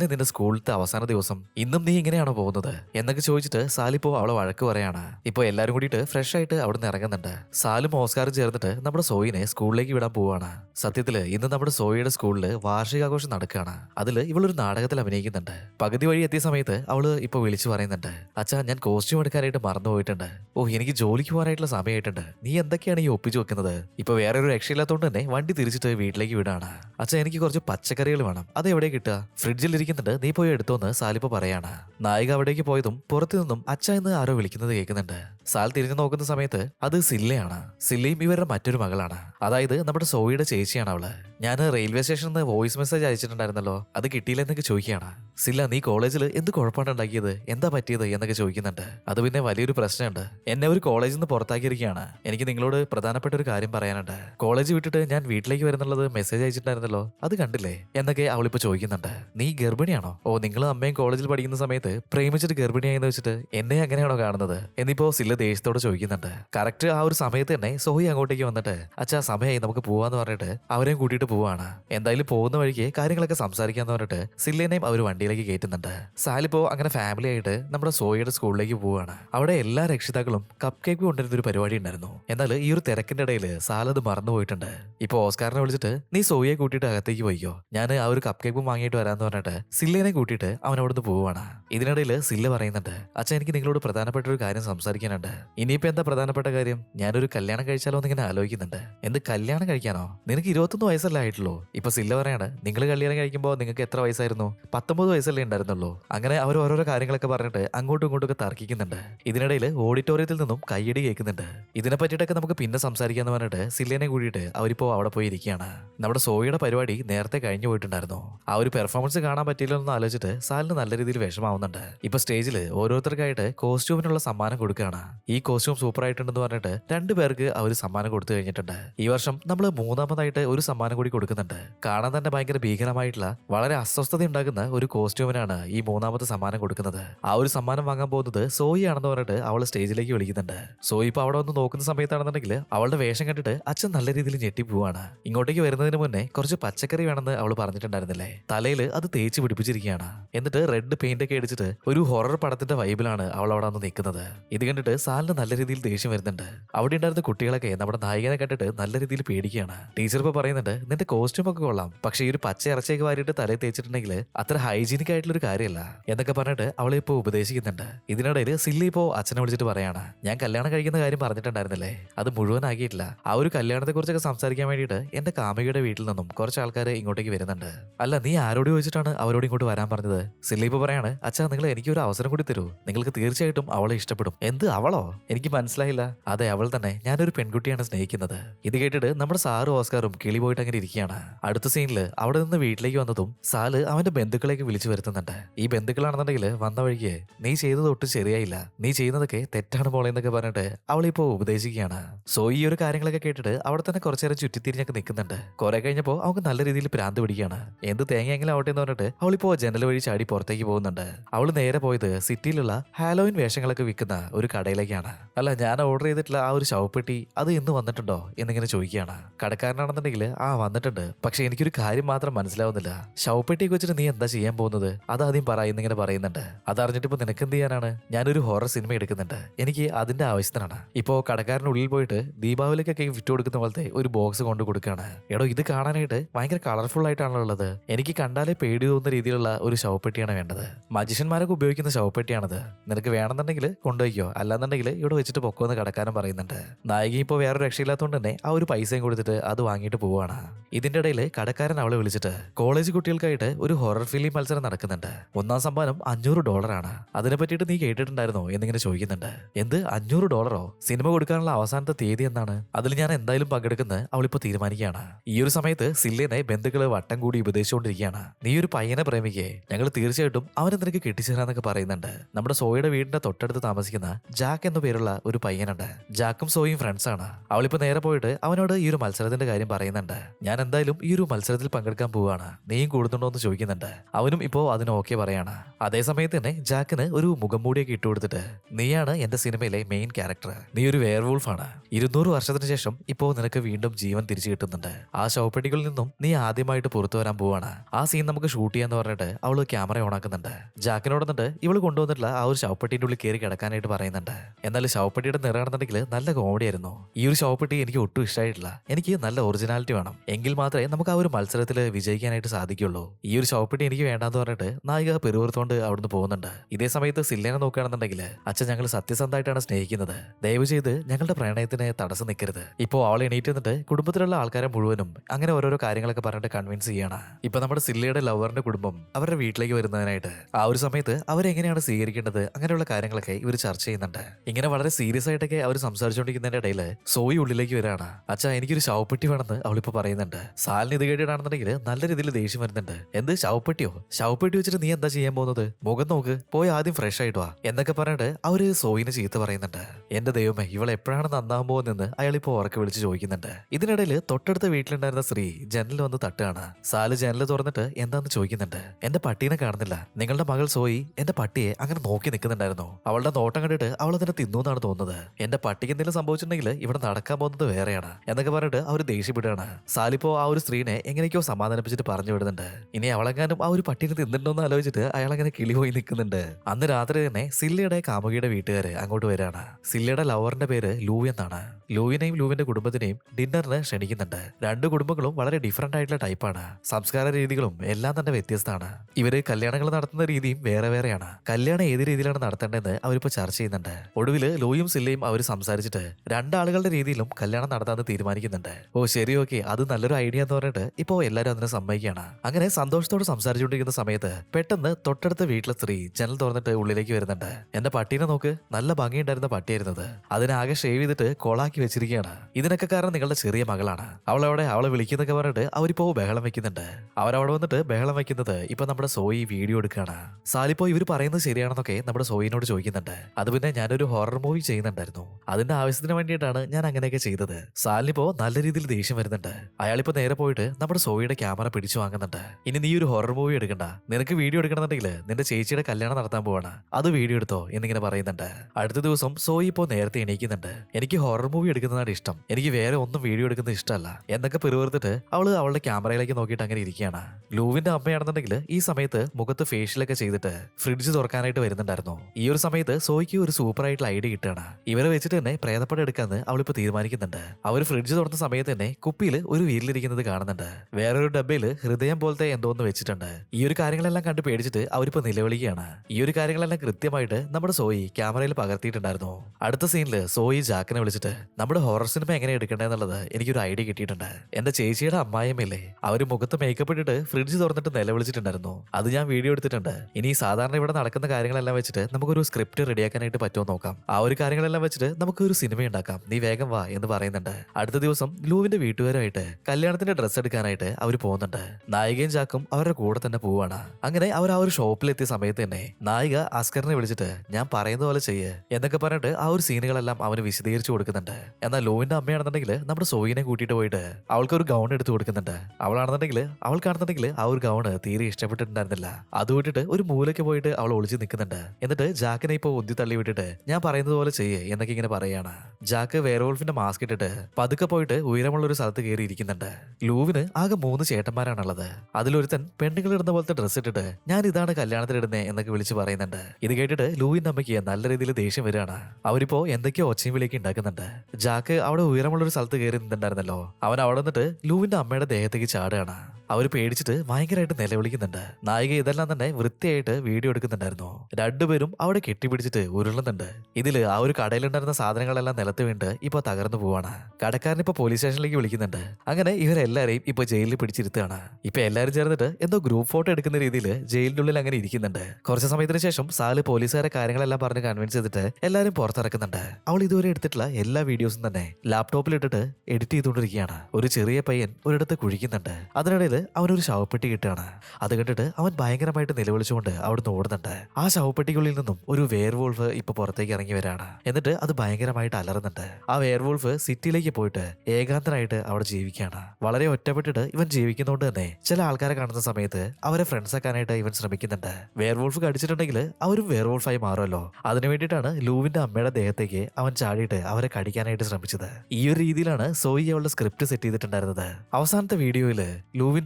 നിന്റെ സ്കൂളിലത്തെ അവസാന ദിവസം ഇന്നും നീ ഇങ്ങനെയാണോ പോകുന്നത്? എന്നൊക്കെ ചോദിച്ചിട്ട് സാലിപ്പോ അവളെ വഴക്ക് പറയാണ്. ഇപ്പൊ എല്ലാരും കൂടിയിട്ട് ഫ്രഷ് ആയിട്ട് അവിടുന്ന് ഇറങ്ങുന്നുണ്ട്. സാലും ഓസ്കാറും ചേർന്നിട്ട് നമ്മുടെ സോയിനെ സ്കൂളിലേക്ക് വിടാൻ പോവാണ്. സത്യത്തിൽ ഇന്ന് നമ്മുടെ സോയിയുടെ സ്കൂളിൽ വാർഷികാഘോഷം നടക്കുകയാണ്. അതിൽ ഇവളൊരു നാടകത്തിൽ അഭിനയിക്കുന്നുണ്ട്. പകുതി വഴി എത്തിയ സമയത്ത് അവൾ ഇപ്പൊ വിളിച്ചു പറയുന്നുണ്ട്. അച്ഛാ ഞാൻ കോസ്റ്റ്യൂം എടുക്കാനായിട്ട് മറന്നു പോയിട്ടുണ്ട്. ഓ എനിക്ക് ജോലിക്ക് പോകാനായിട്ടുള്ള സമയമായിട്ടുണ്ട്. നീ എന്തൊക്കെയാണ് ഈ ഒപ്പിച്ചു വെക്കുന്നത്? ഇപ്പൊ വേറെ ഒരു രക്ഷയില്ലാത്തതുകൊണ്ട് തന്നെ വണ്ടി തിരിച്ചിട്ട് വീട്ടിലേക്ക് വിടാണ്. അച്ഛാ എനിക്ക് കുറച്ച് പച്ചക്കറികൾ വേണം. അത് എവിടെ കിട്ടുക? ഫ്രിഡ്ജിൽ ഇരിക്കുന്നുണ്ട് നീ പോയി എടുത്തോന്ന് സാലിപ്പ പറയാണ്. നായിക അവിടേക്ക് പോയതും പുറത്തു നിന്നും അച്ഛ എന്ന് ആരോ വിളിക്കുന്നത് കേൾക്കുന്നുണ്ട്. സാൽ തിരിഞ്ഞു നോക്കുന്ന സമയത്ത് അത് സില്ലയാണ്. സില്ലയും ഇവരുടെ മറ്റൊരു മകളാണ്. അതായത് നമ്മുടെ സോയിയുടെ ചേച്ചിയാണ് അവൾ. ഞാൻ റെയിൽവേ സ്റ്റേഷനിൽ നിന്ന് വോയിസ് മെസ്സേജ് അയച്ചിട്ടുണ്ടായിരുന്നല്ലോ. അത് കിട്ടിയില്ല എന്നൊക്കെ ചോദിക്കുകയാണ്. സില്ല നീ കോളേജിൽ എന്ത് കുഴപ്പമാണ് ഉണ്ടാക്കിയത്? എന്താ പറ്റിയത് എന്നൊക്കെ ചോദിക്കുന്നുണ്ട്. അത് പിന്നെ വലിയൊരു പ്രശ്നമുണ്ട്. എന്നെ ഒരു കോളേജിൽ നിന്ന് പുറത്താക്കിയിരിക്കുകയാണ്. എനിക്ക് നിങ്ങളോട് പ്രധാനപ്പെട്ട ഒരു കാര്യം പറയാനുണ്ട്. കോളേജ് വിട്ടിട്ട് ഞാൻ വീട്ടിലേക്ക് വരുന്നുള്ളത് മെസ്സേജ് അയച്ചിട്ടുണ്ടായിരുന്നല്ലോ. അത് കണ്ടില്ലേ? എന്നൊക്കെ അവളിപ്പോ ചോദിക്കുന്നുണ്ട്. നീ ഗർഭിണിയാണോ? ഓ നിങ്ങൾ അമ്മയും കോളേജിൽ പഠിക്കുന്ന സമയത്ത് പ്രേമിച്ചിട്ട് ഗർഭിണിയായെന്ന് വെച്ചിട്ട് എന്നെ അങ്ങനെയാണോ കാണുന്നത്? എന്നിപ്പോ സില്ല ദേഷ്യത്തോടെ ചോദിക്കുന്നുണ്ട്. കറക്റ്റ് ആ ഒരു സമയത്ത് തന്നെ സോഹി അങ്ങോട്ടേക്ക് വന്നിട്ട് അച്ഛാ സമയമായി നമുക്ക് പോവാന്ന് പറഞ്ഞിട്ട് അവരെയും കൂട്ടിയിട്ട് പോവാണ്. എന്തായാലും പോകുന്ന വഴിക്ക് കാര്യങ്ങളൊക്കെ സംസാരിക്കാന്ന് പറഞ്ഞിട്ട് സില്ലേനെയും അവർ വണ്ടിയിലേക്ക് കയറ്റുന്നുണ്ട്. സാലിപ്പോ അങ്ങനെ ഫാമിലി ആയിട്ട് നമ്മുടെ സോയിയുടെ സ്കൂളിലേക്ക് പോവാണ്. അവിടെ എല്ലാ രക്ഷിതാക്കളും കപ്പ് കേക്ക് കൊണ്ടുവരുന്ന ഒരു പരിപാടി ഉണ്ടായിരുന്നു. എന്നാൽ ഈ ഒരു തിരക്കിന്റെ ഇടയിൽ സാലത് മറന്നുപോയിട്ടുണ്ട് ഇപ്പൊ ഓസ്കാറിനെ വിളിച്ചിട്ട് നീ സോയിയെ കൂട്ടിയിട്ട് അകത്തേക്ക് പോയിക്കോ. ഞാൻ ആ ഒരു കപ്പ് കേക്കും വാങ്ങിയിട്ട് വരാന്ന് പറഞ്ഞിട്ട് സില്ലേനെ കൂട്ടിയിട്ട് അവൻ അവിടുന്ന് പോവുകയാണ് ഇതിനിടയിൽ സില്ല പറയുന്നുണ്ട് അച്ഛൻ എനിക്ക് നിങ്ങളോട് പ്രധാനപ്പെട്ട ഒരു കാര്യം സംസാരിക്കാനുണ്ട്. ഇനിയിപ്പോ എന്താ പ്രധാനപ്പെട്ട കാര്യം? ഞാനൊരു കല്യാണം കഴിച്ചാലോ എന്ന് ഇങ്ങനെ ആലോചിക്കുന്നുണ്ട്. എന്ത് കല്യാണം കഴിക്കാനോ? നിനക്ക് ഇരുപത്തൊന്ന് വയസ്സല്ലേ ആയിട്ടുള്ളൂ. ഇപ്പൊ സില്ല പറയാണ് നിങ്ങൾ കല്യാണം കഴിക്കുമ്പോൾ നിങ്ങൾക്ക് എത്ര വയസ്സായിരുന്നു? പത്തൊമ്പത് വയസ്സല്ലേ ഉണ്ടായിരുന്നുള്ളൂ. അങ്ങനെ അവർ ഓരോരോ കാര്യങ്ങളൊക്കെ പറഞ്ഞിട്ട് അങ്ങോട്ടും ഇങ്ങോട്ടും തർക്കിക്കുന്നുണ്ട്. ഇതിനിടയിൽ ഓഡിറ്റോറിയത്തിൽ നിന്നും കൈയടി കേൾക്കുന്നുണ്ട്. ഇതിനെ പറ്റിയിട്ടൊക്കെ നമുക്ക് പിന്നെ സംസാരിക്കാന്ന് പറഞ്ഞിട്ട് സില്ലേനെ കൂടിയിട്ട് അവരിപ്പോ അവിടെ പോയി ഇരിക്കുകയാണ്. നമ്മുടെ സോയിയുടെ പരിപാടി നേരത്തെ കഴിഞ്ഞു പോയിട്ടുണ്ടായിരുന്നു. ആ ഒരു പെർഫോമൻസ് കാണാൻ പറ്റിയ പറ്റിയില്ലെന്ന് ആലോചിച്ചിട്ട് സാലിന് നല്ല രീതിയിൽ വിഷമാവുന്നുണ്ട് ഇപ്പൊ സ്റ്റേജിൽ ഓരോരുത്തർക്കായിട്ട് കോസ്റ്റ്യൂമിനുള്ള സമ്മാനം കൊടുക്കുകയാണ്. ഈ കോസ്റ്റ്യൂം സൂപ്പർ ആയിട്ടുണ്ടെന്ന് പറഞ്ഞിട്ട് രണ്ടു പേർക്ക് അവർ സമ്മാനം കൊടുത്തു കഴിഞ്ഞിട്ടുണ്ട്. ഈ വർഷം നമ്മൾ മൂന്നാമതായിട്ട് ഒരു സമ്മാനം കൂടി കൊടുക്കുന്നുണ്ട്. കാണാൻ തന്നെ ഭയങ്കര ഭീകരമായിട്ടുള്ള വളരെ അസ്വസ്ഥത ഉണ്ടാക്കുന്ന ഒരു കോസ്റ്റ്യൂമിനാണ് ഈ മൂന്നാമത്തെ സമ്മാനം കൊടുക്കുന്നത്. ആ ഒരു സമ്മാനം വാങ്ങാൻ പോകുന്നത് സോയി ആണെന്ന് പറഞ്ഞിട്ട് അവൾ സ്റ്റേജിലേക്ക് വിളിക്കുന്നുണ്ട്. സോയി ഇപ്പൊ അവിടെ ഒന്ന് നോക്കുന്ന സമയത്താണെന്നുണ്ടെങ്കിൽ അവളുടെ വേഷം കണ്ടിട്ട് അച്ഛൻ നല്ല രീതിയിൽ ഞെട്ടിപ്പോവാണ് ഇങ്ങോട്ടേക്ക് വരുന്നതിന് മുന്നേ കുറച്ച് പച്ചക്കറി വേണമെന്ന് അവൾ പറഞ്ഞിട്ടുണ്ടായിരുന്നില്ലേ? തലയിൽ അത് തേച്ച് പിടിപ്പിച്ചിരിക്കുകയാണ്. എന്നിട്ട് റെഡ് പെയിന്റ് ഒക്കെ അടിച്ചിട്ട് ഒരു ഹൊറർ പടത്തിന്റെ വൈബിലാണ് അവൾ അവിടെ വന്ന് നിൽക്കുന്നത്. ഇത് കണ്ടിട്ട് സാലിന് നല്ല രീതിയിൽ ദേഷ്യം വരുന്നുണ്ട്. അവിടെ ഉണ്ടായിരുന്ന കുട്ടികളൊക്കെ നമ്മുടെ നായികനെ കണ്ടിട്ട് നല്ല രീതിയിൽ പേടിക്കുകയാണ്. ടീച്ചർ ഇപ്പൊ പറയുന്നുണ്ട് നിന്റെ കോസ്റ്റ്യൂം ഒക്കെ കൊള്ളാം. പക്ഷെ ഈ ഒരു പച്ച ഇറച്ചിയൊക്കെ വാരിയിട്ട് തലയിൽ തേച്ചിട്ടുണ്ടെങ്കിൽ അത്ര ഹൈജീനിക് ആയിട്ടുള്ള ഒരു കാര്യമല്ല. എന്നൊക്കെ പറഞ്ഞിട്ട് അവളെ ഇപ്പോൾ ഉപദേശിക്കുന്നുണ്ട്. ഇതിനിടയിൽ സില്ലി ഇപ്പോ അച്ഛനെ വിളിച്ചിട്ട് പറയാണ് ഞാൻ കല്യാണം കഴിക്കുന്ന കാര്യം പറഞ്ഞിട്ടുണ്ടായിരുന്നില്ലേ? അത് മുഴുവനാക്കിയിട്ടില്ല ആ ഒരു കല്യാണത്തെ കുറിച്ചൊക്കെ സംസാരിക്കാൻ വേണ്ടിയിട്ട് എന്റെ കാമികയുടെ വീട്ടിൽ നിന്നും കുറച്ച് ആൾക്കാർ ഇങ്ങോട്ടേക്ക് വരുന്നുണ്ട്. അല്ല നീ ആരോട് ചോദിച്ചിട്ടാണ് അവരോട് ഇങ്ങോട്ട് വരാൻ പറഞ്ഞത്? സില്ലി ഇപ്പൊ പറയാണ് അച്ഛാ നിങ്ങൾ എനിക്ക് ഒരു അവസരം കൂടി തരൂ. നിങ്ങൾക്ക് തീർച്ചയായിട്ടും അവളെ ഇഷ്ടപ്പെടും. എന്ത് അവളോ? എനിക്ക് മനസ്സിലായില്ല. അതെ അവൾ തന്നെ. ഞാനൊരു പെൺകുട്ടിയാണ് സ്നേഹിക്കുന്നത്. ഇത് കേട്ടിട്ട് നമ്മുടെ സാറും ഓസ്കാറും കിളി പോയിട്ട് അങ്ങനെ ഇരിക്കുകയാണ്. അടുത്ത സീനിൽ അവിടെ നിന്ന് വീട്ടിലേക്ക് വന്നതും സാൽ അവന്റെ ബന്ധുക്കളേക്ക് വിളിച്ചു വരുത്തുന്നുണ്ട്. ഈ ബന്ധുക്കളാണെന്നുണ്ടെങ്കിൽ വന്ന വഴിക്ക് നീ ചെയ്തത് ഒട്ടും ശരിയായില്ല. നീ ചെയ്യുന്നതൊക്കെ തെറ്റാണ് മോളെ എന്നൊക്കെ പറഞ്ഞിട്ട് അവളിപ്പോ ഉപദേശിക്കുകയാണ്. സോ ഈ ഒരു കാര്യങ്ങളൊക്കെ കേട്ടിട്ട് അവിടെ തന്നെ കുറച്ചേരം ചുറ്റിത്തിരിഞ്ഞൊക്കെ നിൽക്കുന്നുണ്ട്. കുറെ കഴിഞ്ഞപ്പോൾ അവൾക്ക് നല്ല രീതിയിൽ പ്രാന്ത് പിടിക്കുകയാണ്. എന്ത് തേങ്ങയെങ്കിലും ആവട്ടെ എന്ന് പറഞ്ഞിട്ട് അവളിപ്പോ ജനൽ വഴി ചാടി പുറത്തേക്ക് പോകുന്നുണ്ട്. അവൾ നേരെ പോയത് സിറ്റിയിലുള്ള ഹാലോയിൻ വേഷങ്ങളൊക്കെ വിൽക്കുന്ന ഒരു കടയിലേക്കാണ്. അല്ല ഞാൻ ഓർഡർ ചെയ്തിട്ടുള്ള ആ ഒരു ശവപ്പെട്ടി അത് ഇന്ന് വന്നിട്ടുണ്ടോ എന്നിങ്ങനെ ചോദിക്കുകയാണ്. കടക്കാരനാണെന്നുണ്ടെങ്കിൽ ആ വന്നിട്ടുണ്ട്. പക്ഷെ എനിക്കൊരു കാര്യം മാത്രം മനസ്സിലാവുന്നില്ല. ശവപ്പെട്ടിയൊക്കെ വെച്ചിട്ട് നീ എന്താ ചെയ്യാൻ പോകുന്നത്? അത് ആദ്യം പറ എന്നിങ്ങനെ പറയുന്നുണ്ട്. അതറിഞ്ഞിട്ട് ഇപ്പൊ നിനക്ക് എന്ത് ചെയ്യാനാണ്? ഞാനൊരു ഹൊറർ സിനിമ എടുക്കുന്നുണ്ട്. എനിക്ക് അതിന്റെ ആവശ്യത്തിനാണ്. ഇപ്പോ കടക്കാരന്റെ ഉള്ളിൽ പോയിട്ട് ദീപാവലിക്കൊക്കെ വിറ്റ് കൊടുക്കുന്ന പോലത്തെ ഒരു ബോക്സ് കൊണ്ട് കൊടുക്കുകയാണ്. എടോ ഇത് കാണാനായിട്ട് ഭയങ്കര കളർഫുൾ ആയിട്ടാണല്ലോ ഉള്ളത്. എനിക്ക് കണ്ടാലേ പേടി തോന്നുന്ന രീതിയിലുള്ള ഒരു ശവപ്പെട്ടിയാണ് വേണ്ടത്. മജിഷ്യന്മാരൊക്കെ ഉപയോഗിക്കുന്ന ശവപ്പെട്ടിയാണത്. നിനക്ക് വേണമെന്നുണ്ടെങ്കിൽ കൊണ്ടുപോയിക്കോ. അല്ലാന്നുണ്ടെങ്കിൽ ഇവിടെ വെച്ചിട്ട് പൊക്കോന്ന് കടക്കാനും പറയുന്നുണ്ട്. നായിക ഇപ്പോൾ വേറെ രക്ഷയില്ലാത്തതുകൊണ്ട് തന്നെ ആ ഒരു പൈസയും കൊടുത്തിട്ട് അത് വാങ്ങിയിട്ട് പോവാണ്. ഇതിന്റെ ഇടയിൽ കടക്കാരൻ അവളെ വിളിച്ചിട്ട് കോളേജ് കുട്ടികൾക്കായിട്ട് ഒരു ഹൊറർ ഫിലിം മത്സരം നടക്കുന്നുണ്ട്. ഒന്നാം സമ്മാനം അഞ്ഞൂറ് ഡോളറാണ് അതിനെ പറ്റിയിട്ട് നീ കേട്ടിട്ടുണ്ടായിരുന്നോ? എന്നിങ്ങനെ ചോദിക്കുന്നുണ്ട്. എന്ത്? അഞ്ഞൂറ് ഡോളറോ സിനിമ കൊടുക്കാനുള്ള അവസാനത്തെ തീയതി എന്നാണ് അതിൽ ഞാൻ എന്തായാലും പങ്കെടുക്കുന്നത് അവളിപ്പോ തീരുമാനിക്കുകയാണ്. ഈ ഒരു സമയത്ത് സില്ലിനെ ബന്ധുക്കൾ വട്ടം കൂടി ഉപദേശിച്ചുകൊണ്ടിരിക്കുകയാണ്. നീ ഒരു പയ്യനെ പ്രേമിക്കേ ഞങ്ങൾ തീർച്ചയായിട്ടും അവനെ നിനക്ക് കെട്ടിച്ചേരാന്നൊക്കെ പറയുന്നുണ്ട്. നമ്മുടെ സോയുടെ വീടിന്റെ തൊട്ടടുത്ത് താമസിക്കുന്ന ജാക്ക് എന്ന പേരുള്ള ഒരു പയ്യനുണ്ട്. ജാക്കും സോയും ഫ്രണ്ട്സ് ആണ് അവളിപ്പോ നേരെ പോയിട്ട് അവനോട് ഈ ഒരു മത്സരത്തിന്റെ കാര്യം പറയുന്നുണ്ട്. ഞാൻ എന്തായാലും ഈ ഒരു മത്സരത്തിൽ പങ്കെടുക്കാൻ പോവാണ്. നീയും കൂടുന്നുണ്ടോ എന്ന് ചോദിക്കുന്നുണ്ട്. അവനും ഇപ്പോ അതിന് ഓക്കെ പറയാണ്. അതേ സമയത്ത് തന്നെ ജാക്കിന് ഒരു മുഖംമൂടിയൊക്കെ ഇട്ടു കൊടുത്തിട്ട് നീയാണ് എന്റെ സിനിമയിലെ മെയിൻ ക്യാരക്ടർ നീ ഒരു വെയർവൂൾഫാണ് ഇരുന്നൂറ് വർഷത്തിന് ശേഷം ഇപ്പോ നിനക്ക് വീണ്ടും ജീവൻ തിരിച്ചു കിട്ടുന്നുണ്ട്. ആ ശവപ്പെട്ടികളിൽ നിന്നും നീ ആദ്യമായിട്ട് പുറത്തു വരാൻ പോവാണ്. ആ സീൻ നമുക്ക് ഷൂട്ട് പറഞ്ഞിട്ട് അവൾ ക്യാമറ ഓൺ ആക്കുന്നുണ്ട് ജാക്കിനോട് എന്നിട്ട് ഇവൾ കൊണ്ടുവന്നിട്ടുള്ള ആ ഒരു ശവപ്പെട്ടിന്റെ ഉള്ളിൽ കയറി കിടക്കാനായിട്ട് പറയുന്നുണ്ട്. എന്നാൽ ശവപ്പെട്ടിയുടെ നിറയാണെന്നുണ്ടെങ്കിൽ നല്ല കോമഡി ആയിരുന്നു. ഈ ഒരു ശവപ്പെട്ടി എനിക്ക് ഒട്ടും ഇഷ്ടമായിട്ടില്ല എനിക്ക് നല്ല ഒറിജിനാലിറ്റി വേണം. എങ്കിൽ മാത്രമേ നമുക്ക് ആ ഒരു മത്സരത്തിൽ വിജയിക്കാനായിട്ട് സാധിക്കുള്ളൂ ഈ ഒരു ശവപ്പെട്ടി എനിക്ക് വേണ്ടാന്ന് പറഞ്ഞിട്ട് നായിക പെരുവർത്തോണ്ട് അവിടുന്ന് പോകുന്നുണ്ട്. ഇതേ സമയത്ത് സില്ലേനെ നോക്കുകയാണെന്നുണ്ടെങ്കിൽ അച്ഛൻ ഞങ്ങൾ സത്യസന്ധമായിട്ടാണ് സ്നേഹിക്കുന്നത്. ദയവ് ചെയ്ത് ഞങ്ങളുടെ പ്രണയത്തിന് തടസ്സം നിൽക്കരുത്. ഇപ്പോൾ അവൾ എണീറ്റ് നിന്നിട്ട് കുടുംബത്തിലുള്ള ആൾക്കാരെ മുഴുവനും അങ്ങനെ ഓരോരോ കാര്യങ്ങളൊക്കെ പറഞ്ഞിട്ട് കൺവിൻസ് ചെയ്യണം. ഇപ്പൊ നമ്മുടെ സില്ലയുടെ ലവറിന്റെ കുടുംബം അവരുടെ വീട്ടിലേക്ക് വരുന്നതിനായിട്ട് ആ ഒരു സമയത്ത് അവരെങ്ങനെയാണ് സ്വീകരിക്കേണ്ടത് അങ്ങനെയുള്ള കാര്യങ്ങളൊക്കെ ഇവർ ചർച്ച ചെയ്യുന്നുണ്ട്. ഇങ്ങനെ വളരെ സീരിയസ് ആയിട്ടൊക്കെ അവർ സംസാരിച്ചുകൊണ്ടിരിക്കുന്നതിന്റെ ഇടയിൽ സോയി ഉള്ളിലേക്ക് വരാണ് അച്ഛാ എനിക്കൊരു ശവപ്പെട്ടി വേണമെന്ന് അവളിപ്പോ പറയുന്നുണ്ട്. സാലിന് ഇത് കേട്ടിട്ടാണെന്നുണ്ടെങ്കിൽ നല്ല രീതിയിൽ ദേഷ്യം വരുന്നുണ്ട്. എന്ത് ശവപ്പെട്ടിയോ? ശവപ്പെട്ടി വെച്ചിട്ട് നീ എന്താ ചെയ്യാൻ പോകുന്നത്? മുഖം നോക്ക്. പോയി ആദ്യം ഫ്രഷ് ആയിട്ട് വാ. എന്നൊക്കെ പറഞ്ഞിട്ട് അവർ സോയിനെ ചീത്ത പറയുന്നുണ്ട്. എന്റെ ദൈവമേ ഇവൾ എപ്പോഴാണ് നന്നാകാൻ പോകുന്നതെന്ന് അയാൾ ഇപ്പോൾ ഉറക്കെ വിളിച്ച് ചോദിക്കുന്നുണ്ട്. ഇതിനിടയിൽ തൊട്ടടുത്ത വീട്ടിലുണ്ടായിരുന്ന സ്ത്രീ ജനലിൽ വന്ന് തട്ടുകയാണ്. സാൽ ജനൽ തുറന്നിട്ട് എന്താന്ന് ചോദിക്കുന്നുണ്ട്. എന്റെ പട്ടീനെ കാണുന്നില്ല. നിങ്ങളുടെ മകൾ സോയി എന്റെ പട്ടിയെ അങ്ങനെ നോക്കി നിൽക്കുന്നുണ്ടായിരുന്നു. അവളുടെ നോട്ടം കണ്ടിട്ട് അവൾ അതിനെ തിന്നു എന്നാണ് തോന്നുന്നത്. എന്റെ പട്ടിക്ക് എന്തെങ്കിലും സംഭവിച്ചിട്ടുണ്ടെങ്കിൽ ഇവിടെ നടക്കാൻ പോകുന്നത് വേറെയാണ്. എന്നൊക്കെ പറഞ്ഞിട്ട് അവർ ദേഷ്യപ്പെടുകയാണ്. സാലിപ്പോ ആ ഒരു സ്ത്രീനെ എങ്ങനെയൊക്കെയോ സമാധാനിപ്പിച്ചിട്ട് പറഞ്ഞു വിടുന്നുണ്ട്. ഇനി അവളെങ്ങാനും ആ ഒരു പട്ടിയെ തിന്നിട്ടുണ്ടോ എന്ന് ആലോചിച്ചിട്ട് അയാൾ അങ്ങനെ കിളി പോയി നിൽക്കുന്നുണ്ട്. അന്ന് രാത്രി തന്നെ സില്ലിയുടെ കാമുകിയുടെ വീട്ടുകാര് അങ്ങോട്ട് വരികയാണ്. സില്ലിയുടെ ലവറിന്റെ പേര് ലൂ എന്നാണ്. ലൂവിനെയും ലൂവിന്റെ കുടുംബത്തിനെയും ഡിന്നറിന് ക്ഷണിക്കുന്നുണ്ട്. രണ്ട് കുടുംബങ്ങളും വളരെ ഡിഫറെന്റ് ആയിട്ടുള്ള ടൈപ്പാണ് സംസ്കാര രീതികളും എല്ലാം തന്നെ വ്യത്യസ്തമാണ്. ഇവർ കല്യാണങ്ങൾ നടത്തുന്ന രീതിയും വേറെ വേറെയാണ്. കല്യാണം ഏത് രീതിയിലാണ് നടത്തേണ്ടതെന്ന് അവരിപ്പോ ചർച്ച ചെയ്യുന്നുണ്ട്. ഒടുവിൽ ലോയും സില്ലയും അവർ സംസാരിച്ചിട്ട് രണ്ടാളുകളുടെ രീതിയിലും കല്യാണം നടത്താന്ന് തീരുമാനിക്കുന്നുണ്ട്. ഓ ശരി ഓക്കെ. അത് നല്ലൊരു ഐഡിയ എന്ന് പറഞ്ഞിട്ട് ഇപ്പോ എല്ലാവരും അതിനെ സമ്മതിക്കുകയാണ്. അങ്ങനെ സന്തോഷത്തോട് സംസാരിച്ചുകൊണ്ടിരിക്കുന്ന സമയത്ത് പെട്ടെന്ന് തൊട്ടടുത്ത വീട്ടിലെ സ്ത്രീ ജനൽ തുറന്നിട്ട് ഉള്ളിലേക്ക് വരുന്നുണ്ട്. എന്റെ പട്ടീനെ നോക്ക്. നല്ല ഭംഗിയുണ്ടായിരുന്ന പട്ടിയായിരുന്നത് അതിനാകെ ഷേവ് ചെയ്തിട്ട് കോളാക്കി വെച്ചിരിക്കുകയാണ്. ഇതിനൊക്കെ കാരണം നിങ്ങളുടെ ചെറിയ മകളാണ്. അവളവിടെ അവളെ വിളിക്കുന്നൊക്കെ പറഞ്ഞിട്ട് അവരിപ്പോ ബഹളം വെക്കുന്നുണ്ട്. അവരവിടെ വന്നിട്ട് ബഹളം വെക്കുന്നത് കാണിക്കുന്നത് ഇപ്പൊ നമ്മുടെ സോയി വീഡിയോ എടുക്കുകയാണ്. സാലിപ്പോ ഇവർ പറയുന്നത് ശരിയാണെന്നൊക്കെ നമ്മുടെ സോയിനോട് ചോദിക്കുന്നുണ്ട്. അത് പിന്നെ ഞാനൊരു ഹൊറർ മൂവി ചെയ്യുന്നുണ്ടായിരുന്നു. അതിന്റെ ആവശ്യത്തിന് വേണ്ടിയിട്ടാണ് ഞാൻ അങ്ങനെയൊക്കെ ചെയ്തത്. സാലിനിപ്പോ നല്ല രീതിയിൽ ദേഷ്യം വരുന്നുണ്ട്. അയാളിപ്പോ നേരെ പോയിട്ട് നമ്മുടെ സോയിയുടെ ക്യാമറ പിടിച്ചു വാങ്ങുന്നുണ്ട്. ഇനി നീ ഒരു ഹൊറർ മൂവി എടുക്കണ്ട. നിനക്ക് വീഡിയോ എടുക്കണമെന്നുണ്ടെങ്കിൽ നിന്റെ ചേച്ചിയുടെ കല്യാണം നടത്താൻ പോവാണ്. അത് വീഡിയോ എടുത്തോ എന്നിങ്ങനെ പറയുന്നുണ്ട്. അടുത്ത ദിവസം സോയി ഇപ്പോ നേരത്തെ എണീക്കുന്നുണ്ട്. എനിക്ക് ഹൊറർ മൂവി എടുക്കുന്നതാണ് ഇഷ്ടം. എനിക്ക് വേറെ ഒന്നും വീഡിയോ എടുക്കുന്നത് ഇഷ്ടമല്ല. എന്നൊക്കെ പെരുവർത്തിട്ട് അവൾ അവളുടെ ക്യാമറയിലേക്ക് നോക്കിയിട്ട് അങ്ങനെ ഇരിക്കുകയാണ്. ഗ്ലൂവിന്റെ അമ്മയാണെന്നുണ്ടെങ്കിൽ ഈ സമയത്ത് മുഖത്ത് ഫേഷ്യലൊക്കെ ചെയ്തിട്ട് ഫ്രിഡ്ജ് തുറക്കാനായിട്ട് വരുന്നുണ്ടായിരുന്നു. ഈ ഒരു സമയത്ത് സോയ്ക്ക് ഒരു സൂപ്പർ ആയിട്ടുള്ള ഐഡിയ കിട്ടുകയാണ്. ഇവരെ വെച്ചിട്ട് തന്നെ പ്രേതപ്പടം എടുക്കാന്ന് അവളിപ്പോ തീരുമാനിക്കുന്നുണ്ട്. അവർ ഫ്രിഡ്ജ് തുറന്ന സമയത്ത് തന്നെ കുപ്പിയിൽ ഒരു വീരിലിരിക്കുന്നത് കാണുന്നുണ്ട്. വേറൊരു ഡബ്ബയിൽ ഹൃദയം പോലത്തെ എന്തോന്ന് വെച്ചിട്ടുണ്ട്. ഈ ഒരു കാര്യങ്ങളെല്ലാം കണ്ട് പേടിച്ചിട്ട് അവരിപ്പോ നിലവിളിക്കുകയാണ്. ഈ ഒരു കാര്യങ്ങളെല്ലാം കൃത്യമായിട്ട് നമ്മുടെ സോയി ക്യാമറയിൽ പകർത്തിയിട്ടുണ്ടായിരുന്നു. അടുത്ത സീനിൽ സോയി ജാക്കിനെ വിളിച്ചിട്ട് നമ്മുടെ ഹൊറർ സിനിമ എങ്ങനെ എടുക്കേണ്ടതെന്നുള്ളത് എനിക്കൊരു ഐഡിയ കിട്ടിയിട്ടുണ്ട്. എന്റെ ചേച്ചിയുടെ അമ്മായിയമ്മയില്ലേ? അവർ മുഖത്ത് മേക്കപ്പ് ഇട്ടിട്ട് ഫ്രിഡ്ജ് തുറന്നിട്ട് നിലവിളിച്ചിട്ടുണ്ടായിരുന്നു അത് ഞാൻ വീഡിയോ എടുത്തിട്ടുണ്ട്. ഇനി സാധാരണ ഇവിടെ നടക്കുന്ന കാര്യങ്ങളെല്ലാം വെച്ചിട്ട് നമുക്കൊരു സ്ക്രിപ്റ്റ് റെഡിയാക്കാനായിട്ട് പറ്റുമോ നോക്കാം. ആ ഒരു കാര്യങ്ങളെല്ലാം വെച്ചിട്ട് നമുക്ക് ഒരു സിനിമ ഉണ്ടാക്കാം. നീ വേഗം വാ എന്ന് പറയുന്നുണ്ട്. അടുത്ത ദിവസം ലൂവിന്റെ വീട്ടുകാരുമായിട്ട് കല്യാണത്തിന്റെ ഡ്രസ്സ് എടുക്കാനായിട്ട് അവർ പോകുന്നുണ്ട്. നായികയും ചാക്കും അവരുടെ കൂടെ തന്നെ പോവാണ് അങ്ങനെ അവർ ആ ഒരു ഷോപ്പിലെത്തിയ സമയത്ത് തന്നെ നായിക അസ്കറിനെ വിളിച്ചിട്ട് ഞാൻ പറയുന്ന പോലെ ചെയ്യ് എന്നൊക്കെ പറഞ്ഞിട്ട് ആ ഒരു സീനുകളെല്ലാം അവന് വിശദീകരിച്ചു കൊടുക്കുന്നുണ്ട്. എന്നാൽ ലൂവിന്റെ അമ്മയാണെന്നുണ്ടെങ്കിൽ നമ്മുടെ സോയിനെ കൂട്ടിയിട്ട് പോയിട്ട് അവൾക്ക് ഒരു ഗൗൺ എടുത്തു കൊടുക്കുന്നുണ്ട്. അവളാണെന്നുണ്ടെങ്കിൽ അവൾക്കാണെന്നുണ്ടെങ്കിൽ ആ ഒരു ഗൗൺ തീരെ ഇഷ്ടപ്പെട്ടിട്ടുണ്ടായിരുന്നില്ല. അത് വിട്ടിട്ട് ഒരു മൂലയ്ക്ക് പോയിട്ട് അവൾ ഒളിച്ച് നിൽക്കുന്നുണ്ട്. എന്നിട്ട് ജാക്കിനെ ഇപ്പോൾ ഉന്തി തള്ളി വിട്ടിട്ട് ഞാൻ പറയുന്നത് പോലെ ചെയ്യേ എന്നൊക്കെ ഇങ്ങനെ പറയാണ്. ജാക്ക് വേറോൾഫിന്റെ മാസ്ക് ഇട്ടിട്ട് പതുക്കെ പോയിട്ട് ഉയരമുള്ള ഒരു സ്ഥലത്ത് കയറി ഇരിക്കുന്നുണ്ട്. ലൂവിന് ആകെ മൂന്ന് ചേട്ടന്മാരാണുള്ളത്. അതിലൊരുത്തൻ പെണ്ണുങ്ങൾ ഇടുന്ന പോലത്തെ ഡ്രസ്സ് ഇട്ടിട്ട് ഞാൻ ഇതാണ് കല്യാണത്തിന് ഇടുന്നേ എന്നൊക്കെ വിളിച്ച് പറയുന്നുണ്ട്. ഇത് കേട്ടിട്ട് ലൂവിന്റെ അമ്മയ്ക്ക് നല്ല രീതിയിൽ ദേഷ്യം വരികയാണ്. അവരിപ്പോ എന്തൊക്കെയോ ഒച്ചയും വിളിയൊക്കെ ഉണ്ടാക്കുന്നുണ്ട്. ജാക്ക് അവിടെ ഉയരമുള്ള ഒരു സ്ഥലത്ത് കയറി നിന്നിട്ടുണ്ടായിരുന്നല്ലോ. അവൻ അവിടെ നിന്നിട്ട് ലൂവിന്റെ അമ്മയുടെ ദേഹത്തേക്ക് ചാടുകയാണ്. അവർ പേടിച്ചിട്ട് ഭയങ്കരമായിട്ട് നിലവിളിക്കുന്നുണ്ട്. നായിക ഇതെല്ലാം തന്നെ വൃത്തിയായിട്ട് വീഡിയോ എടുക്കുന്നുണ്ടായിരുന്നു. രണ്ടുപേരും അവിടെ കെട്ടിപ്പിടിച്ചിട്ട് ഉരുളുന്നുണ്ട്. ഇതിൽ ആ ഒരു കടയിലുണ്ടായിരുന്ന സാധനങ്ങളെല്ലാം നിലത്ത് വീണ്ട് ഇപ്പൊ തകർന്നു പോവാണ്. കടക്കാരൻ ഇപ്പൊ പോലീസ് സ്റ്റേഷനിലേക്ക് വിളിക്കുന്നുണ്ട്. അങ്ങനെ ഇവരെല്ലാരെയും ഇപ്പൊ ജയിലിൽ പിടിച്ചിരുത്തുകയാണ്. ഇപ്പൊ എല്ലാരും ചേർന്നിട്ട് എന്തോ ഗ്രൂപ്പ് ഫോട്ടോ എടുക്കുന്ന രീതിയിൽ ജയിലിന്റെ ഉള്ളിൽ അങ്ങനെ ഇരിക്കുന്നുണ്ട്. കുറച്ച് സമയത്തിന് ശേഷം സാൽ പോലീസുകാരെ കാര്യങ്ങളെല്ലാം പറഞ്ഞ് കൺവിൻസ് ചെയ്തിട്ട് എല്ലാരും പുറത്തിറക്കുന്നുണ്ട്. അവൾ ഇതുവരെ എടുത്തിട്ടുള്ള എല്ലാ വീഡിയോസും തന്നെ ലാപ്ടോപ്പിൽ ഇട്ടിട്ട് എഡിറ്റ് ചെയ്തുകൊണ്ടിരിക്കുകയാണ്. ഒരു ചെറിയ പയ്യൻ ഒരിടത്ത് കുഴിക്കുന്നുണ്ട്. അതിനിടയിൽ അവനൊരു ശവപ്പെട്ടി കിട്ടുകയാണ് അത് കണ്ടിട്ട് അവൻ ഭയങ്കരമായിട്ട് നിലവിളിച്ചുകൊണ്ട് അവിടുന്ന് ഓടുന്നുണ്ട്. ആ ശവപ്പെട്ടിക്കുള്ളിൽ നിന്നും ഒരു വേർവോൾഫ് ഇപ്പൊ പുറത്തേക്ക് ഇറങ്ങി വരാണ്. എന്നിട്ട് അത് ഭയങ്കരമായിട്ട് അലറുന്നുണ്ട്. ആ വേർവോൾഫ് സിറ്റിയിലേക്ക് പോയിട്ട് ഏകാന്തനായിട്ട് അവിടെ ജീവിക്കുകയാണ്. വളരെ ഒറ്റപ്പെട്ടിട്ട് ഇവൻ ജീവിക്കുന്നതുകൊണ്ട് തന്നെ ചില ആൾക്കാരെ കാണുന്ന സമയത്ത് അവരെ ഫ്രണ്ട്സ് ആക്കാനായിട്ട് ഇവൻ ശ്രമിക്കുന്നുണ്ട്. വേർവോൾഫ് കടിച്ചിട്ടുണ്ടെങ്കിൽ അവരും വേർവോൾഫായി മാറുമല്ലോ. അതിനു വേണ്ടിയിട്ടാണ് ലൂവിന്റെ അമ്മയുടെ ദേഹത്തേക്ക് അവൻ ചാടിയിട്ട് അവരെ കടിക്കാനായിട്ട് ശ്രമിച്ചത്. ഈ ഒരു രീതിയിലാണ് സോയി അവളുടെ സ്ക്രിപ്റ്റ് സെറ്റ് ചെയ്തിട്ടുണ്ടായിരുന്നത്. അവസാനത്തെ വീഡിയോയിൽ